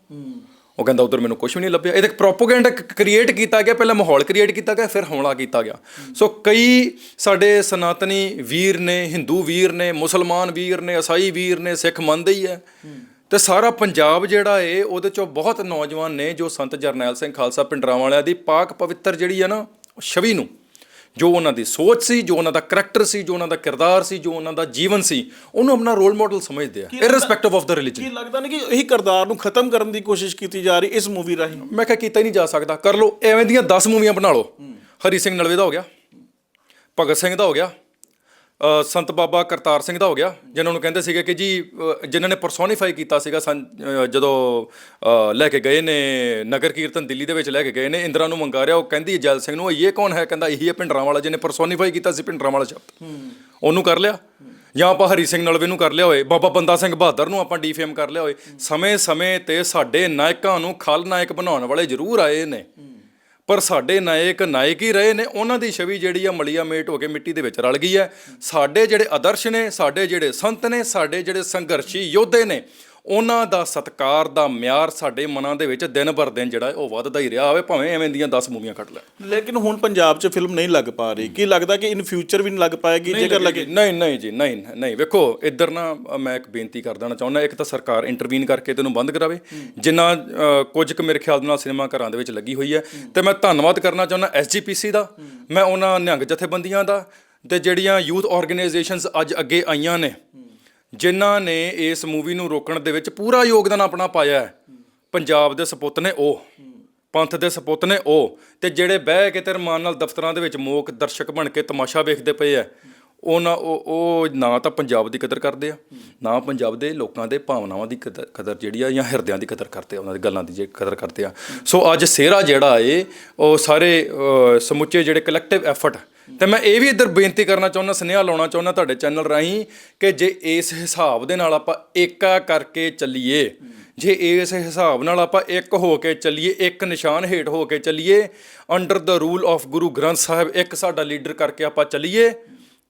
ਉਹ ਕਹਿੰਦਾ ਉਧਰ ਮੈਨੂੰ ਕੁਝ ਵੀ ਨਹੀਂ ਲੱਭਿਆ। ਇਹਦੇ ਪ੍ਰੋਪਗੈਂਡਾ ਕ੍ਰੀਏਟ ਕੀਤਾ ਗਿਆ, ਪਹਿਲਾਂ ਮਾਹੌਲ ਕ੍ਰੀਏਟ ਕੀਤਾ ਗਿਆ, ਫਿਰ ਹਮਲਾ ਕੀਤਾ ਗਿਆ। ਸੋ ਕਈ ਸਾਡੇ ਸਨਾਤਨੀ ਵੀਰ ਨੇ, ਹਿੰਦੂ ਵੀਰ ਨੇ, ਮੁਸਲਮਾਨ ਵੀਰ ਨੇ ਈਸਾਈ ਵੀਰ ਨੇ, ਸਿੱਖ ਮੰਨਦੇ ਹੀ ਹੈ। ਤੇ ਸਾਰਾ ਪੰਜਾਬ ਜਿਹੜਾ ਏ, ਉਹਦੇ ਚੋਂ ਬਹੁਤ ਨੌਜਵਾਨ ਨੇ ਜੋ ਸੰਤ ਜਰਨੈਲ ਸਿੰਘ ਖਾਲਸਾ ਪਿੰਡਰਾਂ ਵਾਲਿਆਂ ਦੀ ਪਾਕ ਪਵਿੱਤਰ ਜਿਹੜੀ ਹੈ ਨਾ ਛਵੀ ਨੂੰ ਜੋ ਉਹਨਾਂ ਦੀ ਸੋਚ ਸੀ ਜੋ ਉਹਨਾਂ ਦਾ ਕਰੈਕਟਰ ਸੀ ਜੋ ਉਹਨਾਂ ਦਾ ਕਿਰਦਾਰ ਸੀ ਜੋ ਉਹਨਾਂ ਦਾ ਜੀਵਨ ਸੀ ਉਹਨੂੰ ਆਪਣਾ ਰੋਲ ਮਾਡਲ ਸਮਝਦੇ ਆ ਇਰਰਿਸਪੈਕਟਿਵ ਆਫ ਦਾ ਰਿਲੀਜਨ ਕੀ ਲੱਗਦਾ ਨਹੀਂ ਕਿ ਇਹੀ ਕਿਰਦਾਰ ਨੂੰ ਖਤਮ ਕਰਨ ਦੀ ਕੋਸ਼ਿਸ਼ ਕੀਤੀ ਜਾ ਰਹੀ ਇਸ ਮੂਵੀ ਰਾਹੀਂ? ਮੈਂ ਕਿਹਾ ਕੀਤਾ ਹੀ ਨਹੀਂ ਜਾ ਸਕਦਾ। ਕਰ ਲਓ ਐਵੇਂ ਦੀਆਂ 10 ਮੂਵੀਆਂ ਬਣਾ ਲਓ। ਹਰੀ ਸਿੰਘ ਨਲਵੇ ਦਾ ਹੋ ਗਿਆ ਭਗਤ ਸਿੰਘ ਦਾ ਹੋ ਗਿਆ ਅ, ਸੰਤ ਬਾਬਾ ਕਰਤਾਰ ਸਿੰਘ ਦਾ ਹੋ ਗਿਆ ਜਿਨ੍ਹਾਂ ਨੂੰ ਕਹਿੰਦੇ ਸੀਗੇ ਕਿ ਜੀ ਅ, ਜਿਨ੍ਹਾਂ ਨੇ ਪਰਸੋਨੀਫਾਈ ਕੀਤਾ ਸੀਗਾ ਸੰ- ਅ, ਜਦੋਂ ਅ, ਲੈ ਕੇ ਗਏ ਨੇ ਨਗਰ ਕੀਰਤਨ ਦਿੱਲੀ ਦੇ ਵਿੱਚ ਲੈ ਕੇ ਗਏ ਨੇ ਇੰਦਰਾ ਨੂੰ ਮੰਗਾ ਰਿਹਾ ਉਹ ਕਹਿੰਦੀ ਜੈਲ ਸਿੰਘ ਨੂੰ ਇਹ ਕੌਣ ਹੈ? ਕਹਿੰਦਾ ਇਹੀ ਹੈ ਭਿੰਡਰਾਂ ਵਾਲਾ ਜਿਹਨੇ ਪਰਸੋਨੀਫਾਈ ਕੀਤਾ ਸੀ ਭਿੰਡਰਾਂ ਵਾਲਾ ਸ਼ਬਦ ਉਹਨੂੰ ਕਰ ਲਿਆ। ਜਾਂ ਆਪਾਂ ਹਰੀ ਸਿੰਘ ਨਲਵੇ ਨੂੰ ਕਰ ਲਿਆ ਹੋਏ ਬਾਬਾ ਬੰਦਾ ਸਿੰਘ ਬਹਾਦਰ ਨੂੰ ਆਪਾਂ ਡੀਫੇਮ ਕਰ ਲਿਆ ਹੋਏ। ਸਮੇਂ ਸਮੇਂ ਤੇ ਸਾਡੇ ਨਾਇਕਾਂ ਨੂੰ ਖਲ ਨਾਇਕ ਬਣਾਉਣ ਵਾਲੇ ਜ਼ਰੂਰ ਆਏ ਨੇ। ਪਰ ਸਾਡੇ ਨਾਇਕ ਨਾਇਕ ਹੀ ਰਹੇ ਨੇ, ਉਹਨਾਂ ਦੀ ਛਵੀ ਜਿਹੜੀ ਆ ਮਲੀਆ ਮੇਟ ਹੋ ਕੇ ਮਿੱਟੀ ਦੇ ਵਿੱਚ ਰਲ ਗਈ ਹੈ। ਸਾਡੇ ਜਿਹੜੇ ਆਦਰਸ਼ ਨੇ, ਸਾਡੇ ਜਿਹੜੇ ਸੰਤ ਨੇ, ਸਾਡੇ ਜਿਹੜੇ ਸੰਘਰਸ਼ੀ ਯੋਧੇ ਨੇ ਉਹਨਾਂ ਦਾ ਸਤਕਾਰ ਦਾ ਮਿਆਰ ਸਾਡੇ ਮਨਾਂ ਦੇ ਵਿੱਚ ਦਿਨ ਬਰ ਦਿਨ ਜਿਹੜਾ ਉਹ ਵੱਧਦਾ ਹੀ ਰਿਹਾ ਹੋਵੇ ਭਾਵੇਂ ਐਵੇਂ ਦੀਆਂ 10 ਮੂਵੀਆਂ ਕੱਢ ਲੈ। ਲੇਕਿਨ ਹੁਣ ਪੰਜਾਬ 'ਚ ਫਿਲਮ ਨਹੀਂ ਲੱਗ ਪਾ ਰਹੀ। ਕੀ ਲੱਗਦਾ ਕਿ ਇਨ ਫਿਊਚਰ ਵੀ ਨਹੀਂ ਲੱਗ ਪਾਏਗੀ? ਜੇਕਰ ਲੱਗੇ ਨਹੀਂ ਨਹੀਂ ਜੀ ਨਹੀਂ ਨਹੀਂ। ਵੇਖੋ ਇੱਧਰ ਨਾ ਮੈਂ ਇੱਕ ਬੇਨਤੀ ਕਰ ਦੇਣਾ ਚਾਹੁੰਦਾ ਇੱਕ ਤਾਂ ਸਰਕਾਰ ਇੰਟਰਵੀਨ ਕਰਕੇ ਤੈਨੂੰ ਬੰਦ ਕਰਾਵੇ। ਜਿੰਨਾ ਕੁਝ ਕੁ ਮੇਰੇ ਖਿਆਲ ਨਾਲ ਸਿਨੇਮਾ ਘਰਾਂ ਦੇ ਵਿੱਚ ਲੱਗੀ ਹੋਈ ਹੈ। ਤੇ ਮੈਂ ਧੰਨਵਾਦ ਕਰਨਾ ਚਾਹੁੰਦਾ ਐਸਜੀਪੀਸੀ ਦਾ। ਮੈਂ ਉਹਨਾਂ ਨਿਹੰਗ ਜਥੇਬੰਦੀਆਂ ਦਾ। ਤੇ ਜਿਹੜੀਆਂ ਯੂਥ ਆਰਗੇਨਾਈਜੇਸ਼ਨਸ ਅੱਜ ਅੱਗੇ ਆਈਆਂ ਨੇ ਜਿਨ੍ਹਾਂ ਨੇ ਇਸ ਮੂਵੀ ਨੂੰ ਰੋਕਣ ਦੇ ਵਿੱਚ ਪੂਰਾ ਯੋਗਦਾਨ ਆਪਣਾ ਪਾਇਆ ਹੈ। ਪੰਜਾਬ ਦੇ ਸਪੁੱਤ ਨੇ ਉਹ, ਪੰਥ ਦੇ ਸਪੁੱਤ ਨੇ ਉਹ, ਤੇ ਜਿਹੜੇ ਬਹਿ ਕੇ ਤੇ ਰਮਾਨ ਨਾਲ ਦਫ਼ਤਰਾਂ ਦੇ ਵਿੱਚ ਮੋਕ ਦਰਸ਼ਕ ਬਣ ਕੇ ਤਮਾਸ਼ਾ ਵੇਖਦੇ ਪਏ ਆ ਉਹਨਾਂ ਉਹ ਉਹ ਨਾ ਤਾਂ ਪੰਜਾਬ ਦੀ ਕਦਰ ਕਰਦੇ ਆ, ਨਾ ਪੰਜਾਬ ਦੇ ਲੋਕਾਂ ਦੇ ਭਾਵਨਾਵਾਂ ਦੀ ਕਦਰ ਕਦਰ ਜਿਹੜੀ ਆ ਜਾਂ ਹਿਰਦਿਆਂ ਦੀ ਕਦਰ ਕਰਦੇ ਆ, ਉਹਨਾਂ ਦੀ ਗੱਲਾਂ ਦੀ ਜੇ ਕਦਰ ਕਰਦੇ ਆ। ਸੋ ਅੱਜ ਸਿਹਰਾ ਜਿਹੜਾ ਏ, ਉਹ ਸਾਰੇ ਸਮੁੱਚੇ ਜਿਹੜੇ ਕਲੈਕਟਿਵ ਐਫਰਟ ਤੇ ਮੈਂ ਇਹ ਵੀ ਇੱਧਰ ਬੇਨਤੀ ਕਰਨਾ ਚਾਹੁੰਦਾ, ਸੁਨੇਹਾ ਲਾਉਣਾ ਚਾਹੁੰਦਾ ਤੁਹਾਡੇ ਚੈਨਲ ਰਾਹੀਂ ਕਿ ਜੇ ਇਸ ਹਿਸਾਬ ਦੇ ਨਾਲ ਆਪਾਂ ਏਕਾ ਕਰਕੇ ਚੱਲੀਏ, ਜੇ ਇਸ ਹਿਸਾਬ ਨਾਲ ਆਪਾਂ ਇੱਕ ਹੋ ਕੇ ਚੱਲੀਏ, ਇੱਕ ਨਿਸ਼ਾਨ ਹੇਠ ਹੋ ਕੇ ਚੱਲੀਏ under the rule of Guru Granth Sahib ਇੱਕ ਸਾਡਾ ਲੀਡਰ ਕਰਕੇ ਆਪਾਂ ਚੱਲੀਏ,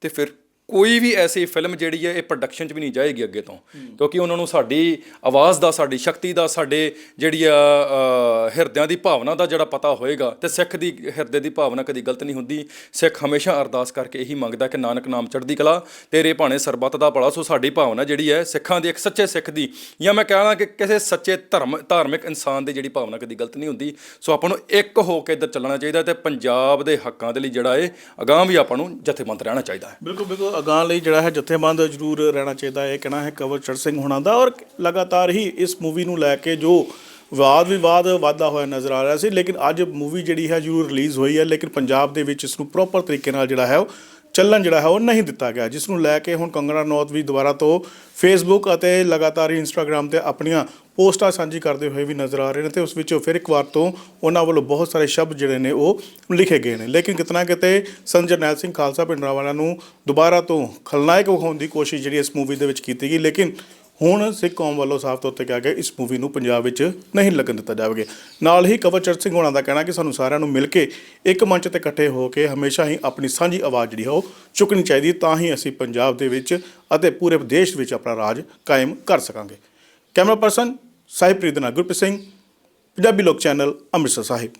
ਤੇ ਫਿਰ ਕੋਈ ਵੀ ਐਸੀ ਫਿਲਮ ਜਿਹੜੀ ਹੈ ਇਹ ਪ੍ਰੋਡਕਸ਼ਨ 'ਚ ਵੀ ਨਹੀਂ ਜਾਏਗੀ ਅੱਗੇ ਤੋਂ। ਕਿਉਂਕਿ ਉਹਨਾਂ ਨੂੰ ਸਾਡੀ ਆਵਾਜ਼ ਦਾ ਸਾਡੀ ਸ਼ਕਤੀ ਦਾ ਸਾਡੇ ਜਿਹੜੀ ਆ ਅ, ਹਿਰਦਿਆਂ ਦੀ ਭਾਵਨਾ ਦਾ ਜਿਹੜਾ ਪਤਾ ਹੋਏਗਾ ਤੇ ਸਿੱਖ ਦੀ ਹਿਰਦੇ ਦੀ ਭਾਵਨਾ ਕਦੀ ਗਲਤ ਨਹੀਂ ਹੁੰਦੀ। ਸਿੱਖ ਹਮੇਸ਼ਾ ਅਰਦਾਸ ਕਰਕੇ ਇਹੀ ਮੰਗਦਾ ਕਿ ਨਾਨਕ ਨਾਮ ਚੜ੍ਹਦੀ ਕਲਾ ਤੇਰੇ ਭਾਣੇ ਸਰਬੱਤ ਦਾ ਭਲਾ। ਸੋ ਸਾਡੀ ਭਾਵਨਾ ਜਿਹੜੀ ਹੈ ਸਿੱਖਾਂ ਦੀ ਇੱਕ ਸੱਚੇ ਸਿੱਖ ਦੀ। ਜਾਂ ਮੈਂ ਕਹਾਂ ਕਿ ਕਿਸੇ ਸੱਚੇ ਧਰਮ ਧਾਰਮਿਕ ਇਨਸਾਨ ਦੀ ਜਿਹੜੀ ਭਾਵਨਾ ਕਦੀ ਗਲਤ ਨਹੀਂ ਹੁੰਦੀ। ਸੋ ਆਪਾਂ ਨੂੰ ਇੱਕ ਹੋ ਕੇ ਇੱਧਰ ਚੱਲਣਾ ਚਾਹੀਦਾ ਤੇ ਪੰਜਾਬ ਦੇ ਹੱਕਾਂ ਦੇ ਲਈ ਜਿਹੜਾ ਹੈ ਅਗਾਂਹ ਵੀ ਆਪਾਂ ਨੂੰ ਜਥੇਬੰਦ ਰਹਿਣਾ ਚਾਹੀਦਾ ਹੈ। ਬਿਲਕੁਲ ਬਿਲਕੁਲ। ਅਗਾਂਹ ਲਈ ਜਿਹੜਾ ਹੈ ਜਥੇਬੰਦ ਜ਼ਰੂਰ ਰਹਿਣਾ ਚਾਹੀਦਾ ਹੈ, ਇਹ ਕਹਿਣਾ ਹੈ ਕਵਰਚਰ ਸਿੰਘ ਹੋਣਾ ਦਾ। ਔਰ ਲਗਾਤਾਰ ਹੀ ਇਸ ਮੂਵੀ ਨੂੰ ਲੈ ਕੇ ਜੋ ਵਾਦ ਵਿਵਾਦ ਵਾਧਾ ਹੋਇਆ ਨਜ਼ਰ ਆ ਰਿਹਾ ਸੀ, ਲੇਕਿਨ ਅੱਜ ਮੂਵੀ ਜਿਹੜੀ ਹੈ ਜ਼ਰੂਰ ਰਿਲੀਜ਼ ਹੋਈ ਹੈ, ਲੇਕਿਨ ਪੰਜਾਬ ਦੇ ਵਿੱਚ ਇਸ ਨੂੰ ਪ੍ਰੋਪਰ ਤਰੀਕੇ ਨਾਲ ਜਿਹੜਾ ਹੈ ਉਹ ਚੱਲਣ ਜਿਹੜਾ ਹੈ ਉਹ ਨਹੀਂ ਦਿੱਤਾ ਗਿਆ। ਜਿਸ ਨੂੰ ਲੈ ਕੇ ਹੁਣ ਕੰਗਣਾ ਨੌਤ ਵੀ ਦੁਬਾਰਾ ਤੋਂ ਫੇਸਬੁੱਕ ਅਤੇ ਲਗਾਤਾਰ ਹੀ ਇੰਸਟਾਗ੍ਰam ਤੇ ਆਪਣੀਆਂ ਪੋਸਟਾਂ ਸਾਂਝੀ ਕਰਦੇ ਹੋਏ ਵੀ ਨਜ਼ਰ ਆ ਰਹੇ ਨੇ ਤੇ ਉਸ ਵਿੱਚ ਫਿਰ ਇੱਕ ਵਾਰ ਤੋਂ ਉਹਨਾਂ ਵੱਲੋਂ ਬਹੁਤ ਸਾਰੇ ਸ਼ਬਦ ਜਿਹੜੇ ਨੇ ਉਹ ਲਿਖੇ ਗਏ ਨੇ। ਲੇਕਿਨ ਕਿਤਨਾ ਕਿਤੇ ਸੰਤ ਜਰਨੈਲ ਸਿੰਘ ਖਾਲਸਾ ਪਿੰਡਰਾਵਾਲਾ ਨੂੰ ਦੁਬਾਰਾ ਤੋਂ ਖਲਨਾਇਕ ਵਿਖਾਉਣ ਦੀ ਕੋਸ਼ਿਸ਼ ਜਿਹੜੀ ਇਸ ਮੂਵੀ ਦੇ ਵਿੱਚ ਕੀਤੀ ਗਈ, ਲੇਕਿਨ ਹੁਣ ਸਿੱਖ ਕੌਮ ਵੱਲੋਂ ਸਾਫ਼ ਤੌਰ ਤੇ ਕਿਹਾ ਗਿਆ ਇਸ ਮੂਵੀ ਨੂੰ ਪੰਜਾਬ ਵਿੱਚ ਨਹੀਂ ਲੱਗਣ ਦਿੱਤਾ ਜਾਵੇਗਾ। ਨਾਲ ਹੀ ਕਵਰਚਰ ਸਿੰਘ ਹੋਣਾ ਦਾ ਕਹਿਣਾ ਕਿ ਸਾਨੂੰ ਸਾਰਿਆਂ ਨੂੰ ਮਿਲ ਕੇ ਇੱਕ ਮੰਚ ਤੇ ਇਕੱਠੇ ਹੋ ਕੇ ਹਮੇਸ਼ਾ ਹੀ ਆਪਣੀ ਸਾਂਝੀ ਆਵਾਜ਼ ਜਿਹੜੀ ਹੈ ਉਹ ਚੁੱਕਣੀ ਚਾਹੀਦੀ, ਤਾਂ ਹੀ ਅਸੀਂ ਪੰਜਾਬ ਦੇ ਵਿੱਚ ਅਤੇ ਪੂਰੇ ਦੇਸ਼ ਵਿੱਚ ਆਪਣਾ ਰਾਜ ਕਾਇਮ ਕਰ ਸਕਾਂਗੇ। ਕੈਮਰਾ ਪਰਸਨ ਸਾਹਿਬਪ੍ਰੀਤ ਦੇ ਨਾਲ ਗੁਰਪ੍ਰੀਤ ਸਿੰਘ ਪੰਜਾਬੀ ਲੋਕ ਚੈਨਲ ਅੰਮ੍ਰਿਤਸਰ ਸਾਹਿਬ